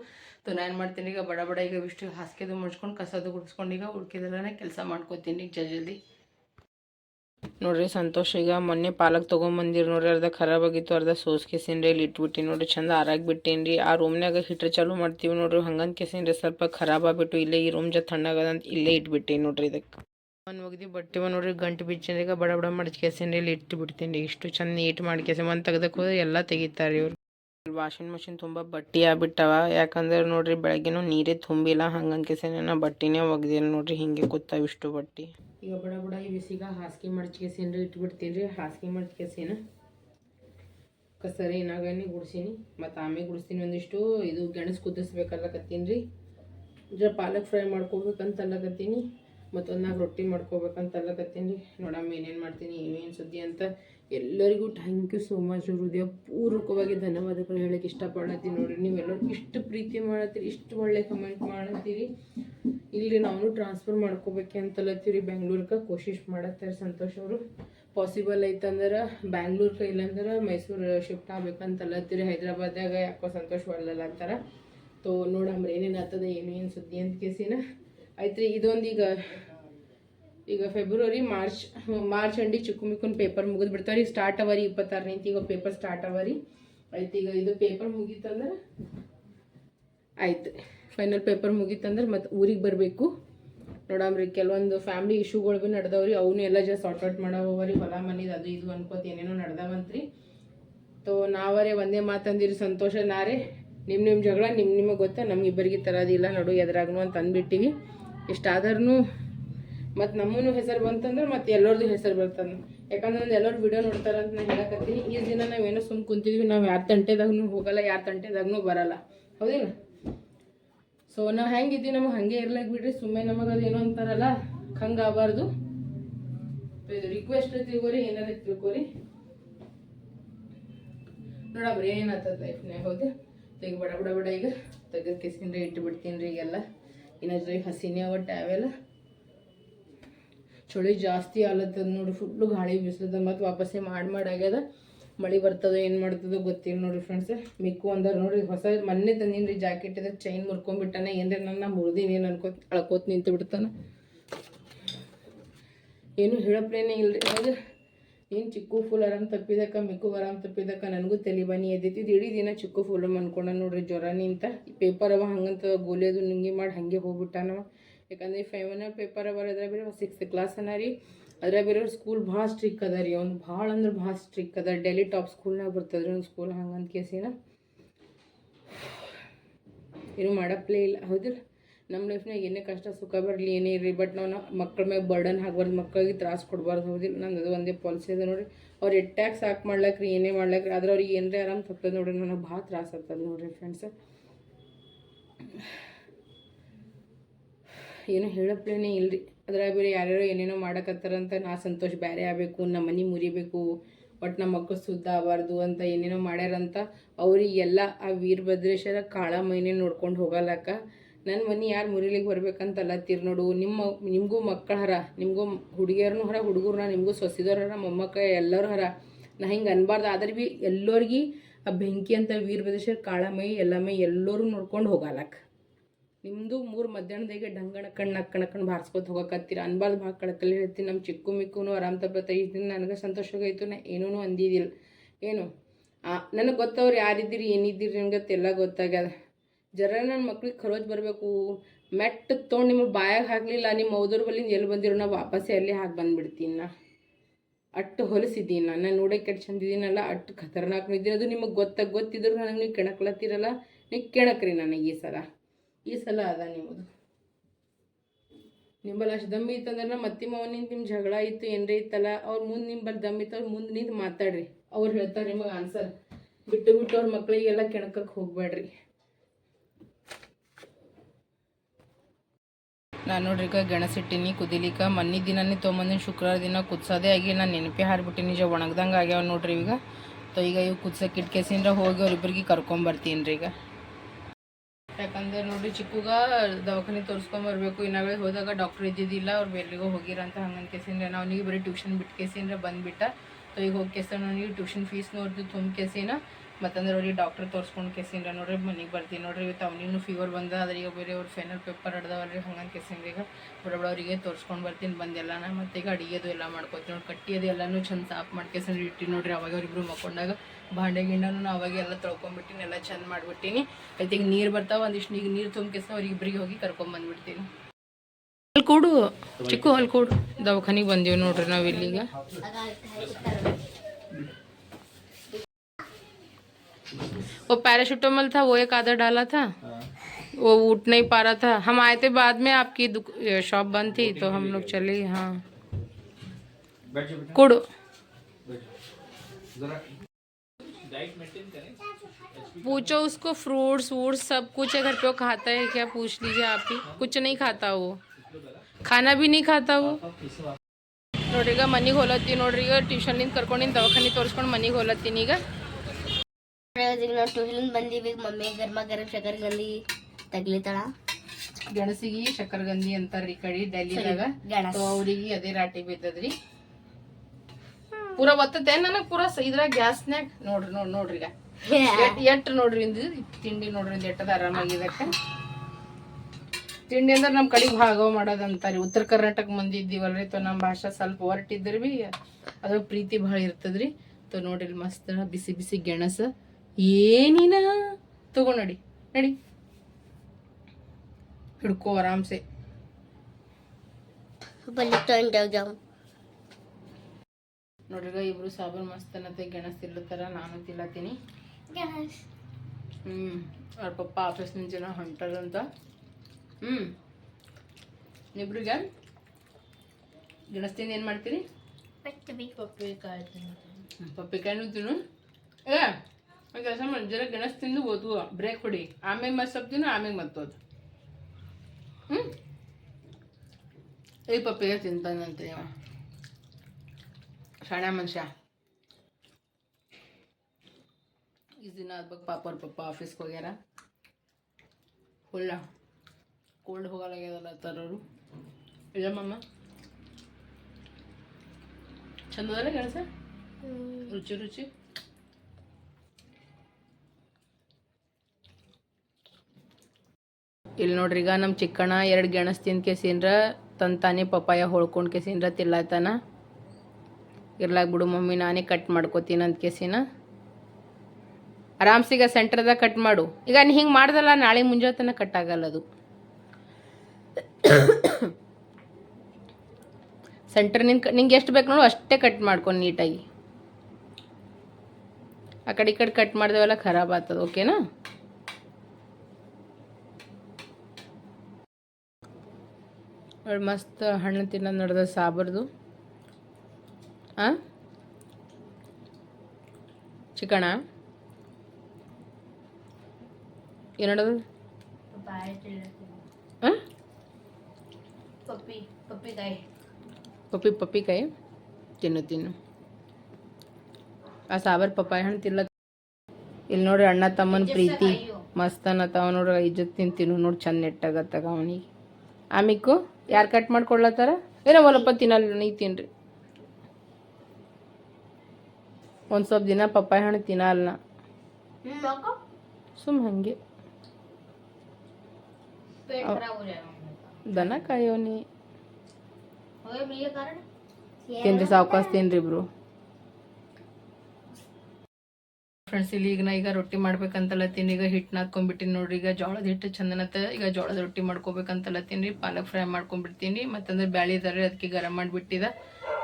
ತೊ ನಾನು ಏನು ಮಾಡ್ತೀನಿ, ಈಗ ಬಡ ಬಡ ಈಗ ಇಷ್ಟು ಹಾಸಿಗೆದು ಮುಡ್ಸ್ಕೊಂಡು ಕಸದು ಗುಡಿಸ್ಕೊಂಡು ಈಗ ಉಳ್ಕಿದ್ರೆ ಕೆಲಸ ಮಾಡ್ಕೋತೀನಿ ಈಗ ಜಲ್ದಿ. ನೋಡ್ರಿ ಸಂತೋಷ್, ಈಗ ಮೊನ್ನೆ ಪಾಲಕ್ ತೊಗೊಂಬಂದಿರಿ ನೋಡ್ರಿ, ಅರ್ಧ ಖರಾಬ್ ಆಗಿತ್ತು, ಅರ್ಧ ಸೋಸ್ ಕೆಸಿನ್ರಿ ಇಲ್ಲಿ ಇಟ್ಬಿಟ್ಟಿನಿ ನೋಡ್ರಿ, ಚಂದ ಆರಾಗಿ ಬಿಟ್ಟೇನ್ರಿ ಆ ರೂಮ್ನಾಗ ಹಿಟ್ರ್ ಚಾಲು ಮಾಡ್ತೀವಿ ನೋಡ್ರಿ ಹಂಗಂತ ಕೆಸಿನ್ರಿ ಸ್ವಲ್ಪ ಖರಾಬ್ ಆಗ್ಬಿಟ್ಟು ಇಲ್ಲೇ ಈ ರೂಮ್ ಜೊತೆ ತಣ್ಣಗದಂತ ಇಲ್ಲೇ ಇಟ್ಬಿಟ್ಟೇನಿ ನೋಡ್ರಿ ಇದಕ್ಕೆ ಒಂದು ಒಗ್ದು ಬಟ್ಟೆ ಒಂದ್ ನೋಡ್ರಿ, ಗಂಟು ಬಿಚ್ಚಿನ್ರಿ ಈಗ ಬಡ ಬಡ ಮಡ್ಕೆಸಿನ್ರಿ ಇಲ್ಲಿ ಇಟ್ಟು ಬಿಡ್ತೀನಿ ಇಷ್ಟು ಚಂದ ನೀಟ್ ಮಾಡ್ಕೇಸಿ ಒಂದು ತೆಗ್ದಕ್ಕೆ ಹೋದ್ರೆ ಎಲ್ಲ ತೆಗಿತಾರೆ ಇವ್ರು. ವಾಷಿಂಗ್ ಮಷಿನ್ ತುಂಬ ಬಟ್ಟೆ ಆಗ್ಬಿಟ್ಟವ, ಯಾಕಂದ್ರೆ ನೋಡ್ರಿ ಬೆಳಗ್ಗೆನೂ ನೀರೇ ತುಂಬಿಲ್ಲ ಹಂಗಂತ ಕೆಸಿನ ನಾ ಬಟ್ಟೆನೇ ಒಗ್ದಿಲ್ಲ ನೋಡ್ರಿ, ಹಿಂಗೆ ಕೂತಾವ ಇಷ್ಟು ಬಟ್ಟೆ. ಈಗ ಬಡ ಬಡ ಈ ಬಿಸಿಗ ಹಾಸಿಗೆ ಮಡ್ಚ್ಕೆಸಿನ್ರಿ ಇಟ್ಬಿಡ್ತೀನಿ ರೀ ಹಾಸಿಗೆ ಮಡ್ಚ್ಕೆಸಿನ ಕಸರಿ ಏನಾಗನಿ ಗುಡ್ಸೀನಿ, ಮತ್ತು ಆಮೇಲೆ ಗುಡಿಸ್ತೀನಿ ಒಂದಿಷ್ಟು. ಇದು ಗೆಣಸು ಕುದಿಸ್ಬೇಕಲ್ಲಕತ್ತೀನಿ ರೀ ಜರ ಪಾಲಕ್ ಫ್ರೈ ಮಾಡ್ಕೋಬೇಕಂತ ಅಲ್ಲಕತ್ತೀನಿ ಮತ್ತೊಂದು ನಾಲ್ಕು ರೊಟ್ಟಿ ಮಾಡ್ಕೋಬೇಕಂತ ಅಲ್ಲಕತ್ತೀನಿ ರೀ ನೋಡಮ್ಮ ಏನೇನು ಮಾಡ್ತೀನಿ, ಏನೇನು ಸುದ್ದಿ ಅಂತ ಎಲ್ಲರಿಗೂ ಥ್ಯಾಂಕ್ ಯು ಸೋ ಮಚ್ ಹೃದಯ ಪೂರ್ವಕವಾಗಿ ಧನ್ಯವಾದಗಳು ಹೇಳಕ್ಕೆ ಇಷ್ಟಪಡತ್ತೀನಿ ನೀವು ನೀವೆಲ್ಲರೂ ಇಷ್ಟು ಪ್ರೀತಿ ಮಾಡತ್ತೀರಿ, ಇಷ್ಟು ಒಳ್ಳೆ ಕಮೆಂಟ್ ಮಾಡತ್ತೀರಿ. ಇಲ್ಲಿ ನಾವು ಟ್ರಾನ್ಸ್ಫರ್ ಮಾಡ್ಕೋಬೇಕು ಅಂತಲತ್ತೀರಿ ಬೆಂಗ್ಳೂರ್ಗೆ ಕೋಶಿಶ್ ಮಾಡತ್ತಾರೆ ಸಂತೋಷ್ ಅವರು. ಪಾಸಿಬಲ್ ಐತಂದ್ರೆ ಬ್ಯಾಂಗ್ಳೂರ್ಗೆ ಇಲ್ಲಾಂದ್ರೆ ಮೈಸೂರು ಶಿಫ್ಟ್ ಆಗ್ಬೇಕಂತಲತ್ತೀರಿ ಹೈದ್ರಾಬಾದಾಗ ಯಾಕೋ ಸಂತೋಷ ಒಳ್ಳಲ್ಲ ಅಂತಾರೆ. ತೋ ನೋಡಮ್ರೆ ಏನೇನು ಆಗ್ತದೆ ಏನು ಏನು ಸುದ್ದಿ ಅಂತ ಕೇಸಿನ. ಆಯ್ತು ಇದೊಂದು ಈಗ ಈಗ ಫೆಬ್ರವರಿ ಮಾರ್ಚ್ ಮಾರ್ಚ್ ಅಂಡಿ ಚಿಕ್ಕು ಮಿಕ್ಕುನ್ ಪೇಪರ್ ಮುಗಿದು ಬಿಡ್ತಾವ್ರಿ. ಸ್ಟಾರ್ಟ್ ಅವರಿ, ಇಪ್ಪತ್ತಾರನೇ ಈಗ ಪೇಪರ್ ಸ್ಟಾರ್ಟ್ ಅವರಿ. ಆಯ್ತು, ಈಗ ಇದು ಪೇಪರ್ ಮುಗೀತಂದ್ರೆ? ಆಯ್ತು ಫೈನಲ್ ಪೇಪರ್ ಮುಗೀತಂದ್ರೆ ಮತ್ತೆ ಊರಿಗೆ ಬರಬೇಕು. ನೋಡಮ್ರಿ, ಕೆಲವೊಂದು ಫ್ಯಾಮಿಲಿ ಇಶ್ಯೂಗಳು ಭೀ ನಡೆದವ್ರಿ. ಅವನು ಎಲ್ಲ ಜಸ್ಟ್ ಸಾರ್ಟ್ ಔಟ್ ಮಾಡವರಿ ಹೊಲ, ಮನೇದು ಅದು ಇದು ಅನ್ಕೋತ ಏನೇನೋ ನಡ್ದಾವಂತ್ರಿ. ತೋ, ನಾವರೇ ಒಂದೇ ಮಾತಂದಿರಿ, ಸಂತೋಷ ನಾರೇ. ನಿಮ್ಮ ನಿಮ್ಮ ಜಗಳ ನಿಮ್ಮ ನಿಮಗೆ ಗೊತ್ತಾ, ನಮ್ಗೆ ಇಬ್ಬರಿಗೆ ತರೋದಿಲ್ಲ ನಡು ಎದ್ರಾಗ್ನು ಅಂತ ಅಂದ್ಬಿಟ್ಟಿವಿ ಇಷ್ಟಾದ್ರೂ ಮತ್ತು ನಮ್ಮನು ಹೆಸರು ಬಂತಂದ್ರೆ ಮತ್ತೆ ಎಲ್ಲರದು ಹೆಸರು ಬರ್ತದೆ ಯಾಕಂದ್ರೆ ಒಂದು ಎಲ್ಲರೂ ವಿಡಿಯೋ ನೋಡ್ತಾರೆ ಅಂತ ನಾನು ಹೇಳಕತ್ತೀನಿ. ಈ ದಿನ ನಾವೇನೋ ಸುಮ್ ಕುಂತಿದ್ವಿ, ನಾವು ಯಾರ ತಂಟೆದಾಗೂ ಹೋಗಲ್ಲ, ಯಾರ ತಂಟೆದಾಗೂ ಬರಲ್ಲ. ಹೌದಿಲ್ಲ? ಸೊ ನಾವು ಹೆಂಗಿದ್ವಿ ನಮಗೆ ಹಾಗೆ ಇರ್ಲಕ್ಕೆ ಬಿಡ್ರಿ, ಸುಮ್ಮನೆ ನಮಗೆ ಅದು ಏನೋ ಅಂತಾರಲ್ಲ, ಹಂಗೆ ಆಗಬಾರ್ದು. ರಿಕ್ವೆಸ್ಟ್ ತಿಳ್ಕೊರಿ, ಏನಾರ ತಿಳ್ಕೊರಿ. ನೋಡಬ್ರಿ ಏನಾಗ್ತದೆ ಲೈಫ್ನಾಗ ಹೌದು. ಈಗ ಬಡ ಬಡ ಬಡ ಈಗ ತೆಗೆದು ಕಿಸಿಂದ್ರೆ ಇಟ್ಟು ಬಿಡ್ತೀನಿ ರೀ ಈಗೆಲ್ಲ. ಏನಾದ್ರು ಹಸಿನೇ ಅವ ಟ್ಯಾವೆಲ್ಲ ಚಳಿ ಜಾಸ್ತಿ ಆಲತ್ತದ ನೋಡಿ ಫುಲ್ಲು ಗಾಳಿ ಬೀಸದ ಮತ್ತು ವಾಪಸ್ಸೇ ಮಾಡಿ ಮಾಡಾಗ್ಯದ ಮಳೆ ಬರ್ತದೋ ಏನು ಮಾಡ್ತದೋ ಗೊತ್ತಿಲ್ಲ ನೋಡಿ ಫ್ರೆಂಡ್ಸ್ ಮಿಕ್ಕು ಅಂದ್ರೆ ನೋಡ್ರಿ, ಹೊಸ ಮೊನ್ನೆ ತಂದೀನಿ ರೀ ಜಾಕೆಟ್ ಇದ್ರೆ ಚೈನ್ ಮುರ್ಕೊಂಡ್ಬಿಟ್ಟಾನೆ ಏನ್ರಿ ನನ್ನ ಮುರಿದೀನಿ ಏನು ಅನ್ಕೋತ, ಅಳ್ಕೋತ ನಿಂತು ಬಿಡ್ತಾನೆ. ಏನು ಹೇಳಪ್ಲೇನೇ ಇಲ್ರಿ. ಹೌದು ಏನು ಚಿಕ್ಕು ಫುಲ್ ಆರಾಮ್ ತಪ್ಪಿದಕ್ಕ, ಮಿಕ್ಕು ಆರಾಮ್ ತಪ್ಪಿದಕ್ಕ ನನಗೂ ತಲೆ ಬನ್ನಿ ಎದ್ದೈತಿ ಇಡೀ ದಿನ ಚಿಕ್ಕು ಫುಲ್ ಅನ್ಕೊಂಡ ನೋಡ್ರಿ ಜ್ವರ ನಿಂತ. ಪೇಪರ್ ಅವ ಹಂಗಂತ ಗೋಲಿಯದು ನುಂಗಿ ಮಾಡಿ ಹಾಗೆ ಹೋಗ್ಬಿಟ್ಟಾನವ. ಯಾಕಂದ್ರೆ ಫೈವನ ಪೇಪರ್ ಅವರ್ ಅದ್ರ ಬೇರೆ ಸಿಕ್ಸ್ತ್ ಕ್ಲಾಸ್ ಅನ ರೀ ಅದ್ರ ಬೇರೆ ಸ್ಕೂಲ್ ಭಾಳ ಸ್ಟ್ರಿಕ್ ಅದ ರೀ. ಅವ್ನು ಭಾಳ ಅಂದ್ರೆ ಭಾಳ ಸ್ಟ್ರಿಕ್ ಅದ. ಡೆಲ್ಲಿ ಟಾಪ್ ಸ್ಕೂಲ್ನಾಗ ಬರ್ತದ್ರಿ ಒಂದು ಸ್ಕೂಲ್ ಹಂಗಂತ ಕೇಸಿನ. ಏನು ಮಾಡಪ್ಲೇ ಇಲ್ಲ. ಹೌದಿಲ್ಲ ನಮ್ಮ ಲೈಫ್ನಾಗ ಏನೇ ಕಷ್ಟ ಸುಖ ಬರಲಿ, ಏನೇ ಇರಲಿ ಬಟ್ ನಾವು ಮಕ್ಕಳ ಮ್ಯಾಗ ಬರ್ಡನ್ ಹಾಕ್ಬಾರ್ದು. ಮಕ್ಕಳಿಗೆ ತ್ರಾಸ ಕೊಡಬಾರ್ದು. ಹೌದಿಲ್ಲ ನಂದು ಅದು ಒಂದೇ ಪಾಲಿಸಿ ಅದ ನೋಡಿರಿ. ಅವ್ರು ಎಟ್ಟ್ಯಾಕ್ ಸಾಕು ಮಾಡ್ಲಕ್ರಿ ಏನೇ ಮಾಡ್ಲಕ್ರಿ ಆದ್ರೆ ಅವ್ರಿಗೆ ಏನರೇ ಆರಾಮ್ ತಪ್ಪದ ನೋಡ್ರಿ. ನನಗೆ ಭಾಳ ತ್ರಾಸ ಆಗ್ತದೆ ನೋಡಿರಿ ಫ್ರೆಂಡ್ಸ್ ಏನು ಹೇಳಪ್ಲೇನೇ ಇಲ್ರಿ. ಅದ್ರಾಗ ಬೇರೆ ಯಾರ್ಯಾರೋ ಏನೇನೋ ಮಾಡಕತ್ತಾರಂತ ನಾ ಸಂತೋಷ ಬೇರೆ ಆಗಬೇಕು ನಮ್ಮ ಮನೆ ಮುರಿಬೇಕು ಒಟ್ಟು ನಮ್ಮ ಮಕ್ಕಳು ಸುದ್ದ ಆಗಬಾರ್ದು ಅಂತ ಏನೇನೋ ಮಾಡ್ಯಾರಂತ ಅವ್ರಿಗೆಲ್ಲ ಆ ವೀರಭದ್ರೇಶ್ವರ ಕಾಳ ಮೈನೆ ನೋಡ್ಕೊಂಡು ಹೋಗಲಕ್ಕ ನನ್ನ ಮನೆ ಯಾರು ಮುರಿಲಿಕ್ಕೆ ಬರ್ಬೇಕಂತ ತೀರ್ ನೋಡು, ನಿಮ್ಮ, ನಿಮಗೂ ಮಕ್ಕಳು ಹರ, ನಿಮಗೂ ಹುಡುಗಿಯರ್ನು ಹರ, ಹುಡುಗರ್ನ, ನಿಮಗೂ ಸೊಸಿದವ್ರ ಹರ ಮೊಮ್ಮಕ್ಕ ಎಲ್ಲರೂ ಹರ. ನಾ ಹಿಂಗೆ ಅನ್ಬಾರ್ದು, ಆದ್ರೆ ಭೀ ಎಲ್ಲರಿಗೆ ಆ ಬೆಂಕಿ ಅಂತ ವೀರಭದ್ರೇಶ್ವರ ಕಾಳ ಮೈ, ಎಲ್ಲ ಮೈ ಎಲ್ಲರೂ ನೋಡ್ಕೊಂಡು ಹೋಗಲಕ್ಕ ನಿಮ್ಮದು ಮೂರು ಮಧ್ಯಾಹ್ನದಾಗೆ ಡಂಗಣ ಕಣ್ಣು ನಕ್ಕ ನಕ್ಕಣ್ ಬಾರಿಸ್ಕೊತ ಹೋಗಕತ್ತೀರ. ಅನ್ಬಾರ್ದು ಭಾಳ ಕಳಕಲ್ಲಿ ಹೇಳ್ತೀನಿ ನಮ್ಮ ಚಿಕ್ಕು ಮಿಕ್ಕೂ ಆರಾಮ್ ತಪ್ಪತ್ತ ಈ ದಿನ ನನಗೆ ಸಂತೋಷವಾಗೈತು ನಾ ಏನೂ ಅಂದಿದ್ದಿಲ್ಲ ಏನು? ನನಗೆ ಗೊತ್ತವ್ರು ಯಾರಿದ್ದೀರಿ, ಏನಿದ್ದೀರಿ ನನಗೆ ಎಲ್ಲ ಗೊತ್ತಾಗ್ಯದ. ಜರ ನನ್ನ ಮಕ್ಳಿಗೆ ಖರೋಜ್ ಬರಬೇಕು. ಮೆಟ್ಟ ತೊಗೊಂಡು ನಿಮ್ಮ ಬಾಯಾಗ ಹಾಕಲಿಲ್ಲ ನಿಮ್ಮ ಮೌದೂರ್ ಬಲ್ಲಿಂದ ಎಲ್ಲಿ ಬಂದಿರೋ ನಾ ವಾಪಸ್ ಅಲ್ಲಿ ಹಾಕಿ ಬಂದ್ಬಿಡ್ತೀನಿ ನಾ. ಅಟ್ಟು ಹೊಲಿಸಿದ್ದೀನಿ ನಾನು ನೋಡೋಕೆ ಕೆಟ್ಟು ಅಟ್ಟು ಖತರ್ನಾಕ್ ಇದ್ದೀನಿ. ಅದು ನಿಮಗೆ ಗೊತ್ತಾಗ ಗೊತ್ತಿದ್ರು ನನಗೆ ನೀವು ಕೆಣಕ್ಲತ್ತೀರಲ್ಲ, ನೀವು ಕೆಣಕ್ರಿ ನನಗೆ ಈ ಸಲ. ಈ ಸಲ ಅದ ನಿಮ್ಮದು. ನಿಂಬಲ್ಲಿ ಅಷ್ಟು ದಮ್ಮಿ ಇತ್ತಂದ್ರೆ ಮತ್ತೆ ಮಾವನಿಂದ ನಿಮ್ಮ ಜಗಳ ಇತ್ತು, ಏನರೇ ಇತ್ತಲ್ಲ, ಅವ್ರ ಮುಂದೆ ನಿಂಬಲ್ಲಿ ದಮ್ ಇತ್ತು, ಅವ್ರ ಮುಂದೆ ನಿಂತು ಮಾತಾಡ್ರಿ. ಅವ್ರು ಹೇಳ್ತಾರೆ ನಿಮಗೆ ಆನ್ಸರ್ ಬಿಟ್ಟು ಬಿಟ್ಟು ಅವ್ರ ಮಕ್ಕಳಿಗೆಲ್ಲ ಕೆಣಕಕ್ಕೆ ಹೋಗ್ಬೇಡ್ರಿ ನಾನು ನೋಡ್ರಿ ಈಗ ಗೆಣಸಿಟ್ಟಿನಿ ಕುದಿಲಿಕ್ಕ ಮನ್ನಿ ದಿನನೇ ತೊಂಬಂದಿನ ಶುಕ್ರವಾರ ದಿನ ಕುದ್ಸೋದೇ ಆಗಿ ನಾನು ನೆನಪೇ ಹಾರ್ಬಿಟ್ಟಿನಿ, ನಿಜ ಒಣಗ್ದಂಗೆ ಆಗ್ಯಾವ ನೋಡ್ರಿ ಈಗ. ತೊ ಈಗ ಇವು ಕುದ್ಸಕ್ಕೆ ಇಟ್ಕೇಸಿಂದ್ರೆ ಹೋಗಿ ಅವ್ರಿಬ್ರಿಗೆ ಕರ್ಕೊಂಬರ್ತೀನಿ ರೀ ಈಗ. ಯಾಕಂದ್ರೆ ನೋಡಿ ಚಿಕ್ಕುಗ ದವಾಖಾನೆ ತೋರಿಸ್ಕೊಂಬರ್ಬೇಕು ಇನ್ನಾವೆ ಹೋದಾಗ ಡಾಕ್ಟರ್ ಇದ್ದಿದ್ದಿಲ್ಲ, ಅವ್ರು ಬೇರೆಗೋ ಹೋಗಿರಂತ ಹಂಗನ್ ಕೇಸಿಂದ್ರೆ ನಾವು ಅವನಿಗೆ ಬರೀ ಟ್ಯೂಷನ್ ಬಿಟ್ಟು ಕೇಸಿಂದ್ರೆ ಬಂದ್ಬಿಟ್ಟ. ಈಗ ಹೋಗಿ ಕೇಸ ನನಗೆ ಟ್ಯೂಷನ್ ಫೀಸ್ ನೋಡ್ದು ತುಂಬ ಕೇಸಿನ ಮತ್ತಂದ್ರೆ ಅವ್ರಿಗೆ ಡಾಕ್ಟರ್ ತೋರಿಸ್ಕೊಂಡು ಕೇಸಿಂದ್ರೆ ನೋಡ್ರಿ, ಮನೆಗೆ ಬರ್ತೀನಿ ನೋಡ್ರಿ, ಇವತ್ತು ಅವನಿಗೂ ಫೀವರ್ ಬಂದ ಅದ್ರ ಈಗ ಬೇರೆ ಅವ್ರು ಫೈನಲ್ ಪೇಪರ್ ಹಡ್ದವಲ್ರಿ, ಹಂಗಂಗೆ ಕೇಸಿಂದ್ರೆ ಈಗ. ಬಡ ಅವರಿಗೆ ತೋರಿಸ್ಕೊಂಡು ಬರ್ತೀನಿ ಬಂದೆಲ್ಲನ ಮತ್ತೆ ಈಗ ಅಡಿಗೆದು ಎಲ್ಲ ಮಾಡ್ಕೊತೀನಿ ನೋಡಿ, ಕಟ್ಟಿ ಅದು ಎಲ್ಲನೂ ಚಂದ ಸಾಫ್ ಮಾಡ್ಕೇಸಂದ್ರೆ ಇಟ್ಟು ನೋಡ್ರಿ, ಅವಾಗ ಅವ್ರಿಬ್ರು ಮಕ್ಕೊಂಡಾಗ. ಬಾಂಡೆ ಗಿಂಡನು ಅವಾಗ ಎಲ್ಲ ತೊಳ್ಕೊಂಡ್ಬಿಟ್ಟಿನಿ ಎಲ್ಲ ಚಂದ ಮಾಡ್ಬಿಟ್ಟಿನಿ. ಆಯ್ತು ಈಗ ನೀರು ಬರ್ತಾವ, ಒಂದಿಷ್ಟು ಈಗ ನೀರು ತುಂಬಿಕೆಸ ಅವ್ರಿಗೆ ಇಬ್ಬರಿಗೆ ಹೋಗಿ ಕರ್ಕೊಂಬಂದ್ಬಿಡ್ತೀನಿ ಅಲ್ಲಿ ಕೊಡು, ಚಿಕ್ಕು ಅಲ್ಲಿ ಕೊಡು, ದವಾಖಾನಿಗೆ ಬಂದೀವಿ ನೋಡ್ರಿ ನಾವು ಇಲ್ಲಿಗ. वो पैराशूटामोल था वो एक आधा डाला था वो उठ नहीं पा रहा था हम आए थे बाद में आपकी दुक- शॉप बंद थी तो हम लोग चले हाँ कुड़ पूछो उसको फ्रूट्स वूट्स सब कुछ है घर पे वो खाता है क्या पूछ लीजिए आप ही कुछ नहीं खाता वो खाना भी नहीं खाता वो ನೋಡ್ರಿ ಈಗ ಮನೆಗೆ ಹೋಲತ್ತೀನಿ ನೋಡ್ರಿ ಈಗ ಟ್ಯೂಷನ್ಲಿಂದ ಕರ್ಕೊಂಡಿನ ದವಾಖಾನೆ ತೋರಿಸ್ಕೊಂಡು ಮನೆಗೆ ಹೋಲತ್ತೀನಿ ಈಗ ಈಗ ನಾವು ಟ್ಯೂಷನ್ ಬಂದೀವಿ ಮಮ್ಮಿ ಗರ್ಮ ಗರಂ ಶಕರ್ ಗಂದಿ ತಗ್ಲಿತಾಳ ಗೆಣಸಿಗೆ ಈ ಕಡೆ ಡೆಲ್ಲಿದಾಗ ಗೆಣಸ್. ಅವ್ರಿಗೆ ಅದೇ ರಾಟಿ ಬಿದ್ದದ್ರಿ. ಪೂರಾ ಒತ್ತತೆ ನನಗೆ ಪೂರ ಇದ್ರಾಗ ಗ್ಯಾಸ್ನ್ಯಾಗ ನೋಡ್ರಿ ನೋಡ್ ನೋಡ್ರಿ ಈಗ. ಎಟ್ ನೋಡ್ರಿ ಇಂದು ತಿಂಡಿ ನೋಡ್ರಿ ಇಂದ ಎಟ್ಟದ ಆರಾಮಾಗಿದಕ್ಕ ತಿಂಡಿ ಅಂದ್ರೆ ನಮ್ಮ ಕಡೆಗೆ ಭಾಗವ ಮಾಡೋದಂತಾರಿ. ಉತ್ತರ ಕರ್ನಾಟಕ ಮಂದಿ ಇದ್ದೀವಲ್ರಿ ತೊ ನಮ್ಮ ಭಾಷೆ ಸ್ವಲ್ಪ ಹೊರಟಿದ್ರಿ ಬಿ ಅದ್ರ ಪ್ರೀತಿ ಭಾಳ ಇರ್ತದ್ರಿ. ತೊ ನೋಡ್ರಿ ಮಸ್ತ್ ಬಿಸಿ ಬಿಸಿ ಗೆಣಸ. ಏನಿನ? ತಗೋ ನಡಿ ನಡಿ. ಹಿಡ್ಕೋ ಆರಾಮ್ಸೆ. ನೋಡ್ರಿಗ ಇಬ್ರು ಸಾಬೂನ್ ಮಸ್ತ್ ಅನ್ನತ್ತೆ ಗೆಣಸ್ ತಿರ್ಲತ್ತಾರ ನಾನು ತಿಲ್ಲತೀನಿ ಹ್ಮ್ ಅವ್ರ ಪಪ್ಪ ಆಫೀಸ್ ಜನ ಹೊಂಟಾರಂತ. ಹ್ಮ್. ಇಬ್ರಿಗೆ ಗೆಣಸ್ತಿಂದ ಏನು ಮಾಡ್ತೀರಿ ಪಪ್ಪಿಕಾಯಿ ಪಪ್ಪಿಕಾಯಿನೂ ತಿನ್ನು. ಏ ಕೆಲಸ ಮಾಡಿ ಜರ ಗೆಣಸು ತಿಂದು ಓದು ಬ್ರೇಕ್ ಹೊಡಿ. ಆಮೇಲೆ ಮತ್ತೆ ಸ್ವಲ್ಪ ದಿನ ಆಮೇಲೆ ಮತ್ತೆ ಓದು ಹ್ಞೂ ಈ ಪಪ್ಪಿಗೆ ತಿಂತಾನಂತೆ ಇವ? ಸಣ್ಣ ಮನುಷ್ಯ. ಇಷ್ಟು ದಿನ ಅದ್ಬೇಕು ಪಾಪ ಅವ್ರ ಪಪ್ಪ ಆಫೀಸ್ಗೆ ಹೋಗ್ಯಾರ. ಫುಲ್ಲ ಕೋಲ್ಡ್ ಹೋಗಲಾಗ್ಯದಲ್ಲ ತರೋರು ಇಲ್ಲ ಮಮ್ಮ ಚಂದದಲ್ಲ ಕೆಲಸ ರುಚಿ ರುಚಿ. ಇಲ್ಲಿ ನೋಡ್ರಿ, ಈಗ ನಮ್ಮ ಚಿಕ್ಕಣ್ಣ ಎರಡು ಗೆಣಸು ತಿಂದ ಕೆಸಿನ್ರ ತಂದು ತಾನೇ ಪಪ್ಪಾಯ ಹೊಳ್ಕೊಂಡು ಕೆಸಿನ್ರ ತಿಲ್ಲಾಯ್ತಾನ ಇರ್ಲಾಗ ಬಿಡು ಮಮ್ಮಿ, ನಾನೇ ಕಟ್ ಮಾಡ್ಕೋತೀನಿ ಅಂತ ಕೇಸಿನ. ಆರಾಮ್ಸೀಗ ಸೆಂಟ್ರದಾಗ ಕಟ್ ಮಾಡು. ಈಗ ನೀ ಹಿಂಗೆ ಮಾಡ್ದಲ್ಲ, ನಾಳೆ ಮುಂಜಾತನ ಕಟ್ ಆಗಲ್ಲ ಅದು. ಸೆಂಟರ್ ನಿನ್ ನಿಂಗೆ ಎಷ್ಟು ಬೇಕು ನೋಡು, ಅಷ್ಟೇ ಕಟ್ ಮಾಡ್ಕೊಂಡು ನೀಟಾಗಿ. ಆ ಕಡೆ ಈ ಕಡೆ ಕಟ್ ಮಾಡಿದೆವೆಲ್ಲ ಖರಾಬ್ ಆಗ್ತದೆ ಓಕೆನಾ ನೋಡಿ ಮಸ್ತ್ ಹಣ್ಣು ತಿನ್ನೋದು ನೋಡ್ದ ಸಾಬರ್ದು. ಆ? ಚಿಕಣ ಏನಡದು ಹಾಂ ಪಪ್ಪಿ ಪಪ್ಪಿಕಾಯಿ. ಪಪ್ಪಿ ಪಪ್ಪಿಕಾಯಿ? ತಿನ್ನು ತಿನ್ನು. ಆ ಸಾಬರ್ ಪಪ್ಪಾಯಿ ಹಣ್ಣು ತಿಲ್ಲ ಇಲ್ಲಿ ನೋಡ್ರಿ ಅಣ್ಣ ತಮ್ಮನ ಪ್ರೀತಿ. ಮಸ್ತ್ ಅನ್ನತ್ತಾವ ನೋಡ್ರಿ ಇಜ್ಜತ್ ತಿನ್ನು ನೋಡಿ ಚಂದ ನೆಟ್ಟಾಗತ್ತಾಗ ಅವನಿಗೆ. ಆಮಿಕ್ಕು? ಯಾರು ಕಟ್ ಮಾಡ್ಕೊಡ್ಲತ್ತಾರ? ಏನೋ ಒಲಪ್ಪ ತಿನ್ನಲ್ಲ, ನೀ ತಿನ್ರಿ. ಒಂದು ಸ್ವಲ್ಪ ದಿನ ಪಪ್ಪಾಯಿ ಹಣ್ಣು ತಿನ್ನಲ್ಲ ಸುಮ್ ಹಾಗೆ. ದನ ಕಾಯೋನಿ. ತಿನ್ರಿ ಸಾವುಕಾಸ್, ತಿನ್ರಿ ಇಬ್ರು ಫ್ರೆಂಡ್ಸ್ ಇಲ್ಲಿ ಈಗ ನಾ ಈಗ ರೊಟ್ಟಿ ಮಾಡ್ಬೇಕಂತಲತ್ತೀನಿ ಈಗ ಹಿಟ್ಟು ನಾದ್ಕೊಂಡ್ಬಿಟ್ಟಿನಿ ನೋಡ್ರಿ. ಈಗ ಜೋಳದ ಹಿಟ್ಟು ಚಂದನತ್ತ ಈಗ ಜೋಳದ ರೊಟ್ಟಿ ಮಾಡ್ಕೋಬೇಕಂತಲ್ಲ ತಿನ್ರಿ ಪಾಲಕ್ ಫ್ರೈ ಮಾಡ್ಕೊಂಡ್ಬಿಡ್ತೀನಿ. ಮತ್ತಂದ್ರೆ ಬ್ಯಾಳಿ ಇದಾರೆ ಅದಕ್ಕೆ ಗರಂ ಮಾಡಿಬಿಟ್ಟಿದ.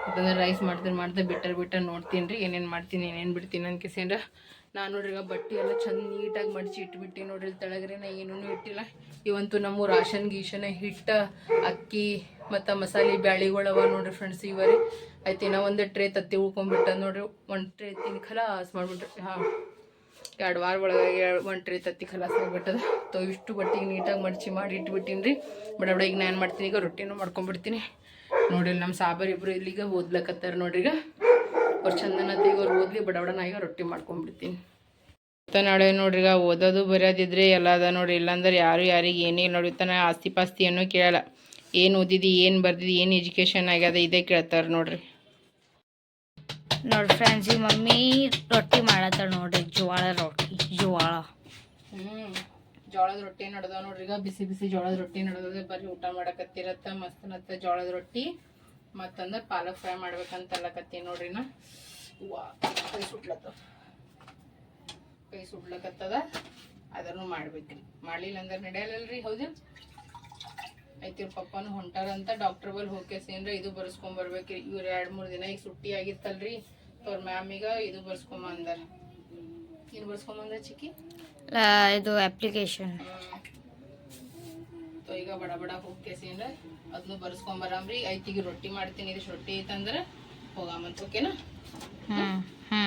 ಮತ್ತಂದ್ರೆ ರೈಸ್ ಮಾಡ್ದೆ ಮಾಡ್ದೆ ಬಿಟ್ಟರ್ ಬಿಟ್ಟರ್ ನೋಡ್ತೀನಿ ರೀ. ಏನೇನು ಮಾಡ್ತೀನಿ, ಏನೇನು ಬಿಡ್ತೀನಿ ಅನ್ಕಿಸೇನ್ರ ನಾನು ನೋಡ್ರಿ, ಈಗ ಬಟ್ಟೆ ಎಲ್ಲ ಚಂದ ನೀಟಾಗಿ ಮಡಚಿ ಇಟ್ಬಿಟ್ಟು ನೋಡ್ರಿ. ತೆಳಗ್ರೆ ನಾ ಏನೂ ಇಟ್ಟಿಲ್ಲ. ಇವಂತೂ ನಮ್ಮ ರಾಷನ್ ಗೀಶನ ಹಿಟ್ಟು, ಅಕ್ಕಿ ಮತ್ತು ಮಸಾಲೆ ಬ್ಯಾಳಿಗಳವ ನೋಡ್ರಿ ಫ್ರೆಂಡ್ಸ್ ಇವರಿ. ಆಯ್ತು ಇನ್ನೂ ಒಂದು ಟ್ರೇ ತತ್ತಿ ಉಳ್ಕೊಂಡ್ಬಿಟ್ಟ ನೋಡ್ರಿ. ಒಂದು ಟ್ರೇ ತಿನ್ ಖಲಾಸ್ ಮಾಡ್ಬಿಟ್ರಿ. ಹಾಂ. ಎರಡು ವಾರ ಒಳಗೆ ಒಂದು ಟ್ರೇ ತತ್ತಿ ಖಲಾಸ್ ಆಗಿಬಿಟ್ಟದ ತೋ ಇಷ್ಟು ಬಟ್ಟಿಗೆ ನೀಟಾಗಿ ಮಡಚಿ ಮಾಡಿ ಇಟ್ಬಿಟ್ಟಿನಿ ರೀ ಬಡ ಬಡ ಈಗ ನಾನು ಮಾಡ್ತೀನಿ, ಈಗ ರೊಟ್ಟಿನೂ ಮಾಡ್ಕೊಂಡ್ಬಿಡ್ತೀನಿ ನೋಡ್ರಿ ನಮ್ಮ ಸಾಬರ್ ಇಬ್ಬರು ಇಲ್ಲಿಗ ಓದ್ಲಕತ್ತಾರ ನೋಡ್ರಿ ಈಗ. ಅವ್ರು ಚಂದನತ್ತೆ ಈಗ ಅವ್ರು ಓದ್ಲಿ ಬಡ ಬಡ ನಾ ಈಗ ರೊಟ್ಟಿ ಮಾಡ್ಕೊಂಡ್ಬಿಡ್ತೀನಿ ಮತ್ತು ನಾಳೆ ನೋಡ್ರಿ ಈಗ ಓದೋದು ಬರೆಯೋದಿದ್ರೆ ಎಲ್ಲ ಅದ ನೋಡ್ರಿ. ಇಲ್ಲಾಂದ್ರೆ ಯಾರು ಯಾರಿಗೆ ಏನೇ ನೋಡಿ ತನ ಆಸ್ತಿ ಪಾಸ್ತಿ ಏನೂ ಕೇಳಲ್ಲ. ಏನು ಓದಿದಿ ಏನು ಬರ್ದಿದಿ ಏನು ಎಜುಕೇಷನ್ ಆಗ್ಯದ ಇದೇ ಕೇಳ್ತಾರೆ ನೋಡ್ರಿ. ನೋಡಿ ಫ್ರೆಂಡ್ಸ್ ಈ ಮಮ್ಮಿ ರೊಟ್ಟಿ ಮಾಡತ್ತಾಳ ನೋಡ್ರಿ ಜೋಳ ರೊಟ್ಟಿ ಜೋಳ. ಹ್ಞೂ ಜೋಳದ ರೊಟ್ಟಿ ನಡೆದ ನೋಡ್ರಿ. ಈಗ ಬಿಸಿ ಬಿಸಿ ಜೋಳದ ರೊಟ್ಟಿ ನಡೆದದ. ಬರೀ ಊಟ ಮಾಡಕತ್ತಿರತ್ತ ಮಸ್ತ್ ನತ್ತ ಜೋಳದ ರೊಟ್ಟಿ. ಮತ್ತಂದ್ರೆ ಪಾಲಕ್ ಫ್ರೈ ಮಾಡ್ಬೇಕಂತಲ್ಲಕತ್ತೀನಿ ನೋಡ್ರಿ ನಾ ವಾ ಕೈ ಸುಡ್ಲತ್ತ ಕೈ ಸುಡ್ಲಕತ್ತದ ಅದನ್ನು ಮಾಡ್ಬೇಕ್ರಿ. ಮಾಡ್ಲಿಲ್ಲ ಅಂದ್ರೆ ನಡೆಯಲ್ಲಲ್ರಿ ಹೌದು ಆಯ್ತು ಇವ್ರ ಪಪ್ಪನು ಹೊಂಟಾರಂತ ಡಾಕ್ಟರ್ ಬಲ್ ಹೋಗ್ಕೇಸೇನ್ರ ಇದು ಬರ್ಸ್ಕೊಂಡ್ ಬರ್ಬೇಕ್ರಿ. ಇವ್ರು ಎರಡ್ ಮೂರ್ ದಿನ ಈಗ ಸುಟ್ಟಿ ಆಗಿತ್ತಲ್ರಿ. ಅವ್ರ ಮ್ಯಾಮಿಗ ಇದು ಬರ್ಸ್ಕೊಂಬ ಅಂದಾರ ಏನು ಬರ್ಸ್ಕೊಂಬಂದ ಚಿಕ್ಕಿ? ಇದು ಅಪ್ಲಿಕೇಶನ್ ಸೊ ಈಗ ಬಡ ಬಡ ಹೋಗ್ಕೇಸಿಂದ ಅದನ್ನು ಬರ್ಸ್ಕೊಂಬರಾಮ್ರಿ ಐತಿಗೆ ರೊಟ್ಟಿ ಮಾಡ್ತೀನಿ ಇದಿಷ್ಟು ರೊಟ್ಟಿ ಐತಂದ್ರೆ ಹೋಗಾಮಂತ ಓಕೆನಾ ಹ್ಞೂ ಹ್ಞೂ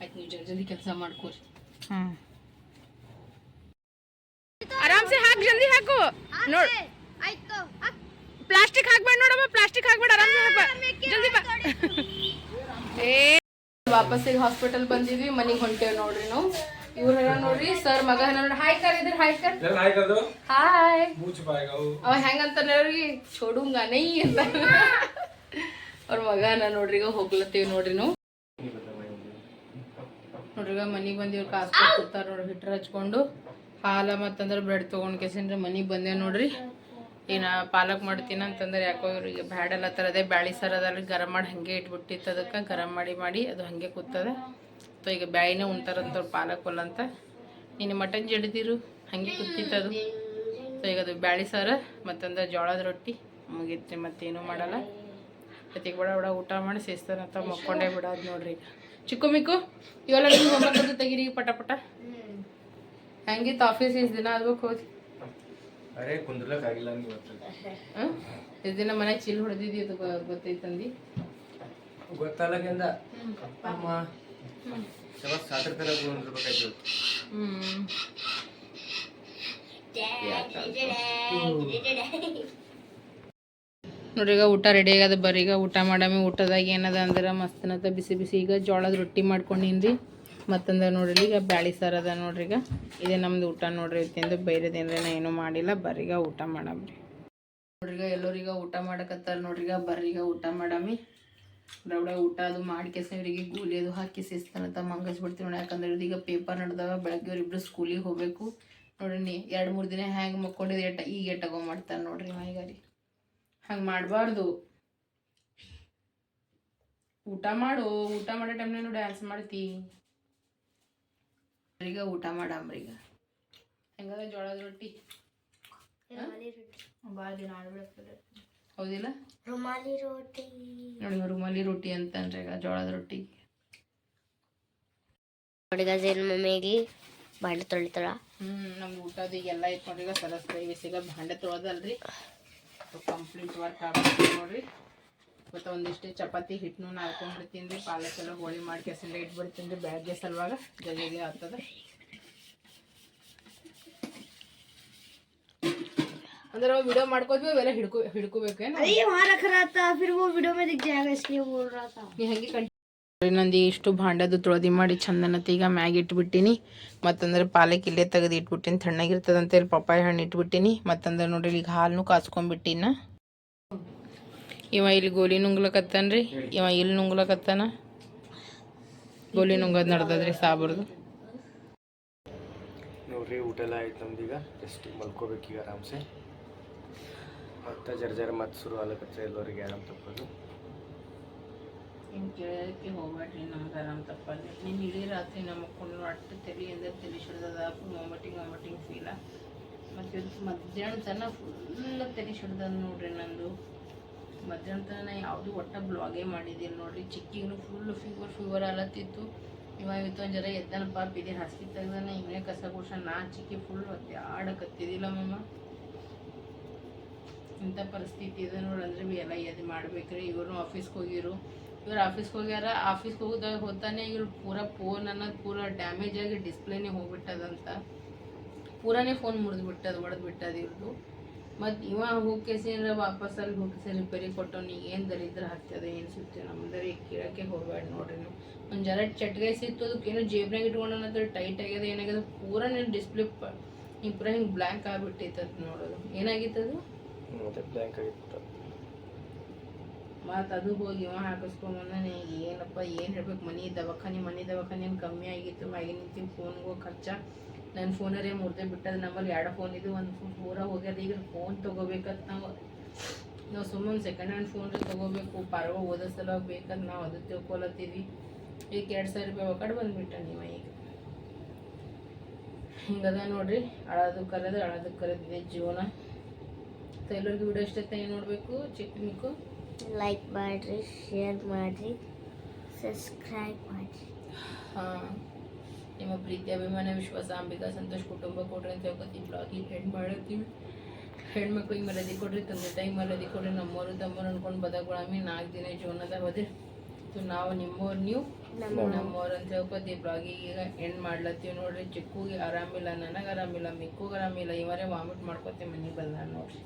ಆಯ್ತು ನೀವು ಜಲ್ದಿ ಜಲ್ದಿ ಕೆಲಸ ಮಾಡ್ಕೋರಿ. ಹ್ಞೂ ಆರಾಮ್ಸೆ ಹಾಕ್ ಜಲ್ದಿ ಹಾಕು. ನೋಡ್. ಪ್ಲಾಸ್ಟಿಕ್ ಹಾಕ್ಬೇಡ ನೋಡಮ್ಮ ಪ್ಲಾಸ್ಟಿಕ್ ಹಾಕ್ಬೇಡ ಆರಾಮ್ ಜಲ್ದಿ ಬಾ. ಏ. ವಾಪಸ್ ಈಗ ಹಾಸ್ಪಿಟಲ್ ಬಂದಿದ್ವಿ ಮನೆಗೆ ಹೊಂಟೇವ್ ನೋಡ್ರಿ ನಾವು. ಇವ್ರ ನೋಡ್ರಿ ಸರ್ ಮಗ ನೋಡ್ರಿ. ಹಾಯ್ ಕರ್ ಇದ್ರ ಹಾಯ್ ಕರ್ ಹಾಯ್ ಅವ ಹೆಂಗಂತ ನೋಡ್ರಿ ಚೋಡುಂಗ ನೈ ಅಂತ ಅವ್ರ ಮಗನ ನೋಡ್ರಿ ಈಗ ಹೋಗ್ಲತ್ತೀವಿ ನೋಡ್ರಿ ನಾವು. ನೋಡ್ರಿ ಮನೆಗೆ ಬಂದಿವ್ರು ಕಾಸು ಕೊಡ್ತಾರೆ ನೋಡ್ರಿ ಹಿಟ್ರ್ ಹಚ್ಕೊಂಡು. ಹಾಲ ಮತ್ತಂದ್ರೆ ಬ್ರೆಡ್ ತೊಗೊಂಡ್ ಕೇಸಿನ್ರಿ ಮನೆಗೆ ಬಂದೇವು ನೋಡ್ರಿ. ಏನ ಪಾಲಕ್ ಮಾಡ್ತೀನಿ ಅಂತಂದ್ರೆ ಯಾಕೋ ಇವ್ರಿಗೆ ಬ್ಯಾಡಲ್ಲ ಅದೇ ಬ್ಯಾಳಿ ಸರದಲ್ಲಿ ಗರಂ ಮಾಡಿ ಹಾಗೆ ಇಟ್ಬಿಟ್ಟಿತ್ತು ಅದಕ್ಕೆ ಗರಂ ಮಾಡಿ ಮಾಡಿ ಅದು ಹಾಗೆ ಕೂತದೆ. ಸೊ ಈಗ ಬ್ಯಾಳಿನೇ ಉಣ್ತಾರಂತವ್ರು ಪಾಲಕ್ ಹೊಲ ಅಂತ. ನೀನು ಮಟನ್ ಜಡಿದಿರು ಹಾಗೆ ಕೂತಿತ್ತು ಅದು. ಸೊ ಈಗ ಅದು ಬ್ಯಾಳಿ ಸಾರ ಮತ್ತಂದ್ರೆ ಜೋಳದ ರೊಟ್ಟಿ ಮುಗೀತು ಮತ್ತೇನು ಮಾಡಲ್ಲ. ಅದಕ್ಕೆ ಬಡ ಬಡ ಊಟ ಮಾಡಿ ಸೇಸ್ತಾನಂತ ಮಕ್ಕೊಂಡೇ ಬಿಡೋದು ನೋಡ್ರಿ ಈಗ. ಚಿಕ್ಕು ಮಿಕ್ಕು ಇವೆಲ್ಲ ತೆಗೀರಿ ಈಗ ಪಟ ಪಟ. ಹಂಗಿತ್ತು ಆಫೀಸ್ ಇಷ್ಟು ದಿನ ಆಗ್ಬೇಕು ಹೋಗಿ. ಅರೆ ಕುಂದ್ರಲಕ್ ಆಗಿಲ್ಲ ಇಷ್ಟು ದಿನ ಮನೆ ಚಿಲ್ ಹೊಡೆದಿದ್ದಿ ಅದು ಗೊತ್ತೈತಂದು? ಗೊತ್ತಲ್ಲಗಿಂದ ಅಮ್ಮ ಸ್ವಲ್ಪ ಸಾತ್ರ ತರ ಕುಂದ್ರಬೇಕಾಯ್ತು ನೋಡ್ರಿ ಈಗ ಊಟ ರೆಡಿ ಆಗ್ಯದ ಬರ್ರಿ. ಈಗ ಊಟ ಮಾಡಮಿ ಊಟದಾಗ ಏನದ ಅಂದ್ರೆ ಮಸ್ತನತ ಬಿಸಿ ಬಿಸಿ ಈಗ ಜೋಳದ ರೊಟ್ಟಿ ಮಾಡ್ಕೊಂಡಿನ್ರಿ ಮತ್ತಂದ್ರೆ ನೋಡ್ರಿ, ಈಗ ಬ್ಯಾಳಿ ಸಾರು ಅದ ನೋಡ್ರಿ ಈಗ. ಇದೇ ನಮ್ದು ಊಟ ನೋಡ್ರಿ ಇವತ್ತಿಂದು ಬೇರೆದೇನ್ರಿ ನಾ ಏನು ಮಾಡಿಲ್ಲ. ಬರ್ರೀಗ ಊಟ ಮಾಡಮ್ರಿ ನೋಡ್ರಿಗ ಎಲ್ಲರಿಗ ಊಟ ಮಾಡಕತ್ತಾರ ನೋಡ್ರಿಗ ಈಗ, ಬರ್ರಿ ಈಗ ಊಟ ಮಾಡಮಿ. ರೌಡ ಊಟ ಅದು ಮಾಡ್ಕೇಸ ಇವರಿಗೆ ಗೂಲಿ ಅದು ಹಾಕಿ ಸಿಸ್ತನಂತ ಮಂಗಸ್ಬಿಡ್ತೀವಿ ನೋಡಿ. ಯಾಕಂದ್ರೆ ಇದೀಗ ಪೇಪರ್ ನಡೆದಾಗ ಬೆಳಗ್ಗೆ ಅವ್ರಿಬ್ರು ಸ್ಕೂಲಿಗೆ ಹೋಗ್ಬೇಕು. ನೋಡ್ರಿ ನೀ ಎರಡು ಮೂರು ದಿನ ಹ್ಯಾಂಗೆ ಮಕ್ಕೊಂಡಿದ್ದು ಎಟ್ಟ, ಈಗ ಎಟ್ಟಗೋ ಮಾಡ್ತಾರೆ ನೋಡ್ರಿ ಮೈಗಾರಿ ಹಂಗೆ ಮಾಡಬಾರ್ದು. ಊಟ ಮಾಡು, ಊಟ ಮಾಡೋ ಟೈಮ್ನಾಗ ಡ್ಯಾನ್ಸ್ ಮಾಡ್ತಿ. ಈಗ ಊಟ ಮಾಡಮ್ರಿ ಈಗ. ಹೆಂಗದ ಜೋಳದ ರೊಟ್ಟಿ? ಭಾಳ ದಿನ ಆಡ್ಬಿಡ್ತದೆ ಹೌದಿಲ್ಲ? ರುಮಾಲಿ ರೊಟ್ಟಿ. ನೋಡಿ ರುಮಾಲಿ ರೊಟ್ಟಿ ಅಂತಂದ್ರೆ ಈಗ ಜೋಳದ ರೊಟ್ಟಿ. ಹುಡುಗಜೇನು ಮಮ್ಮಿಗೆ ಬಾಂಡೆ ತೊಳಿತಾಳ. ಹ್ಮ್ ನಮ್ಗೆ ಊಟದ ಈಗ ಎಲ್ಲ ಇತ್ತು ನೋಡ್ರಿ ಈಗ ಸರಸ್ ಕೈ ಬಿಸಿಗ ಭಾಂಡೆ ತೊಳೆದಲ್ರಿ. ಕಂಪ್ಲೀಟ್ ವರ್ಕ್ ಆಗ್ಬೇಕು ನೋಡ್ರಿ. ಮತ್ತು ಒಂದಿಷ್ಟು ಚಪಾತಿ ಹಿಟ್ಟನ್ನು ನಾಲ್ಕೊಂಡು ತಿಂದು ಪಾಲಕ್ ಎಲ್ಲ ಹೋಳಿ ಮಾಡಿ ಕೆಸಂಡೆ ಇಟ್ಬಿಡ್ತೀನಿ ತಿಂದು ಬೆಳಗ್ಗೆ ಸಲುವಾಗ ಜಲ್ದಿ ಆಗ್ತದ. ಅಂದ್ರೆ ವಿಡಿಯೋ ಮಾಡ್ಕೋದ್ವಿ ಇವೆಲ್ಲ ನೀ ಹಂಗೆ ಕಂಟಿ ನಂದು ಇಷ್ಟು ಭಾಂಡದು ತೊಳೆದಿ ಮಾಡಿ ಚಂದನತೆ ಈಗ ಮ್ಯಾಗ ಇಟ್ಬಿಟ್ಟಿನಿ. ಮತ್ತಂದ್ರೆ ಪಾಲಕ್ ಇಲ್ಲೇ ತೆಗೆದು ಇಟ್ಬಿಟ್ಟಿನಿ. ತಣ್ಣಗಿರ್ತದಂತ ಹೇಳಿ ಪಪ್ಪಾಯ ಹಣ್ಣು ಇಟ್ಬಿಟ್ಟಿನಿ. ಮತ್ತಂದ್ರೆ ನೋಡ್ರಿ ಈಗ ಹಾಲನ್ನು ಕಾಸ್ಕೊಂಡ್ಬಿಟ್ಟಿನ. ಇವ ಇಲ್ಲಿ ಗೋಲಿ ನುಂಗ್ಲಕತ್ತಾನ್ರಿ. ಇವ ಇಲ್ಲಿ ನುಂಗ್ಲಕತ್ತಾನ. ಗೋಲಿ ನುಂಗದ್ ನಡ್ದದ್ರಿ ಸಾಬರ್ದು. ನೋಡ್ರಿ ಊಟ ಎಲ್ಲ ಆಯ್ತು ನಮ್ದೀಗ. ಜಸ್ಟ್ ಈಗ ಆರಾಮ್ಸೆ. ಮತ್ತೆ ಜರ ಜರ ಮತ್ತೆ ಶುರು ಆಗ್ಲಕತ್ರ ಎಲ್ಲರಿಗೆ ಆರಾಮ್ ತಪ್ಪದು ಹಿಂಗೆ ಕೇಳೋದಕ್ಕೆ ಹೋಗ್ಬೇಡ್ರಿ ನಮ್ಗೆ ಆರಾಮ್ ತಪ್ಪಲ್ಲ ನೀನು ಇಡೀ ರಾತ್ರಿ ನಮ್ಮ ಮಕ್ಕೊಂಡು ಅಟ್ಟು ತಲೆ ಅಂದ್ರೆ ತಲೆ ಸಿಡ್ದದ ವಾಮಿಟಿಂಗ್ ವಾಮಿಟಿಂಗ್ ಫೀಲ ಮತ್ತು ಇವತ್ತು ಮಧ್ಯಾಹ್ನ ತನಕ ಫುಲ್ ತಲೆ ಸಿಡ್ದದ ನೋಡ್ರಿ ನಂದು. ಮಧ್ಯಾಹ್ನ ಯಾವುದು ಒಟ್ಟ ಬ್ಲಾಗೇ ಮಾಡಿದ್ದಿಲ್ಲ ನೋಡ್ರಿ. ಚಿಕ್ಕಿಗೂ ಫುಲ್ ಫೀವರ್ ಫೀವರ್ ಅಲತ್ತಿತ್ತು ಇವಾಗ ಇವತ್ತು ಜರ ಎದ್ದನ ಪಾಪ ಹಸಿ ತೆಗ್ದಾನ, ಇವನೇ ಕಸ ಗುಡ್ಸ ನಾ ಚಿಕ್ಕಿ ಫುಲ್ ಹೊತ್ತೆ ಆಡಕತ್ತಿದ್ದಿಲ್ಲ ಮಮ್ಮ ಇಂಥ ಪರಿಸ್ಥಿತಿ ಇದೆ ನೋಡಿ ಅಂದ್ರೆ ಬಿ ಎಲ್ಲ ಎದ್ದು ಮಾಡ್ಬೇಕ್ರಿ. ಇವ್ರು ಆಫೀಸ್ಗೆ ಹೋಗಿರು. ಇವ್ರು ಆಫೀಸ್ಗೆ ಹೋಗ್ಯಾರ. ಆಫೀಸ್ಗೆ ಹೋಗಿದಾಗ ಹೋತಾನೆ ಇವ್ರು ಪೂರ ಫೋನ್ ಅನ್ನೋದು ಪೂರ ಡ್ಯಾಮೇಜ್ ಆಗಿ ಡಿಸ್ಪ್ಲೇನೇ ಹೋಗ್ಬಿಟ್ಟದಂತ. ಪೂರಾನೇ ಫೋನ್ ಮುರಿದ್ಬಿಟ್ಟದ ಒಡೆದ್ಬಿಟ್ಟದ ಇವ್ರದು. ಮತ್ತು ಇವ ಹೋಗ್ಕೇಸಿಂದ್ರ ವಾಪಸ್ ಅಲ್ಲಿ ಹೋಗಿಸಿ ರಿಪೇರಿ ಕೊಟ್ಟವ್ನಿ ಏನು ದರಿದ್ರ ಹಾಕ್ತದ ಏನು ಸುತ್ತ ನಮ್ದರಿ ಕೇಳಕ್ಕೆ ಹೋಗ್ಬೇಡ ನೋಡ್ರಿ ನೀವು. ಒಂದು ಜರ ಚಟ್ಗೆ ಸಿತ್ತು ಅದಕ್ಕೆ ಏನೋ ಜೇಬ್ನಾಗ ಇಟ್ಕೊಂಡ ಟೈಟ್ ಆಗ್ಯದ ಏನಾಗ್ಯದ ಪೂರ ನೀನು ಡಿಸ್ಪ್ಲೇ ಪ ನೀವು ಪೂರ ಹಿಂಗೆ ಬ್ಲ್ಯಾಂಕ್ ಆಗಿಬಿಟ್ಟೈತದ ನೋಡೋದು. ಏನಾಗಿತ್ತದು ಬ್ಲ್ಯಾಂಕ್ ಆಗಿತ್ತು. ಮತ್ತು ಅದು ಹೋಗಿ ಇವ ಹಾಕಿಸ್ಕೊಂಬಂದಾನೆ ಏನಪ್ಪ ಏನು ಹೇಳ್ಬೇಕು ಮನೆ ದವಾಖಾನೆ ಮನೆ ದವಾಖಾನೆ ಏನು ಕಮ್ಮಿ ಆಗಿತ್ತು ಮ್ಯಾಗಿನ ಖರ್ಚಾ ಖರ್ಚ. ನನ್ನ ಫೋನರೇ ಮುರಿದೇ ಬಿಟ್ಟದ ನಮ್ಮಲ್ಲಿ ಎರಡು ಫೋನ್ ಇದು ಒಂದು ಪೂರ ಹೋಗ್ಯದ. ಈಗ ಫೋನ್ ತೊಗೋಬೇಕಂತ ನಾವು ನಾವು ಸುಮ್ಮನೆ ಸೆಕೆಂಡ್ ಹ್ಯಾಂಡ್ ಫೋನ್ ತೊಗೋಬೇಕು. ಪರವ ಓದೋ ಸಲ ಬೇಕಂತ ನಾವು ಅದು ತಿಳ್ಕೊಲತ್ತೀವಿ. ಈಗ ಎರಡು ಸಾವಿರ ರೂಪಾಯಿ ಒಕ್ಕಡೆ ಬಂದುಬಿಟ್ಟ ನೀವ ಈಗ. ಹಿಂಗದ ನೋಡ್ರಿ. ಅಳೋದು ಕರೆದು ಅಳೋದು ಕರೆದಿದೆ ಜೀವನ. ಎಲ್ಲರಿಗೂ ವಿಡಿಯೋ ಇಷ್ಟ ಏನು ನೋಡಬೇಕು? ಚಿಕ್ಕ ಮಿಕ್ಕು. ಲೈಕ್ ಮಾಡಿರಿ ಶೇರ್ ಮಾಡ್ರಿ ಸಬ್ಸ್ಕ್ರೈಬ್ ಮಾಡ್ರಿ. ಹಾಂ. ನಿಮ್ಮ ಪ್ರೀತಿ ಅಭಿಮಾನ ವಿಶ್ವಾಸ ಅಂಬಿಕಾ ಸಂತೋಷ್ ಕುಟುಂಬ ಕೊಡ್ರಿ ಅಂತ ಹೇಳ್ಕೊತೀವಿ ಬ್ಲಾಗಿಗೆ ಹೆಣ್ಣು ಮಾಡತ್ತೀವಿ ಹೆಣ್ಮಕ್ಳಿಗೆ ಮರದಿ ಕೊಡ್ರಿ ತಂದೆ ತಾಯಿ ಮರದಿ ಕೊಡ್ರಿ ನಮ್ಮವರು ತಮ್ಮರು ಅನ್ಕೊಂಡು ಬದಗೊಳಮಿ ನಾಲ್ಕು ದಿನ ಜೀವನದಾಗ ಹೋದ್ರೆ. ಸೊ ನಾವು ನಿಮ್ಮವ್ರು ನೀವು ನಮ್ಮವ್ರು. ಅಂತ ಹೇಳ್ಕೊತೀವಿ ಬ್ಲಾಗಿಗೆ ಈಗ ಹೆಣ್ಣು ಮಾಡ್ಲತ್ತೀವಿ ನೋಡ್ರಿ. ಚಿಕ್ಕೂಗೆ ಆರಾಮಿಲ್ಲ ನನಗೆ ಆರಾಮಿಲ್ಲ ಮಿಕ್ಕೂಗೆ ಆರಾಮಿಲ್ಲ ಇವರೇ ವಾಮಿಟ್ ಮಾಡ್ಕೊತೀವಿ ಮನೆಗೆ ಬಂದ ನೋಡ್ರಿ.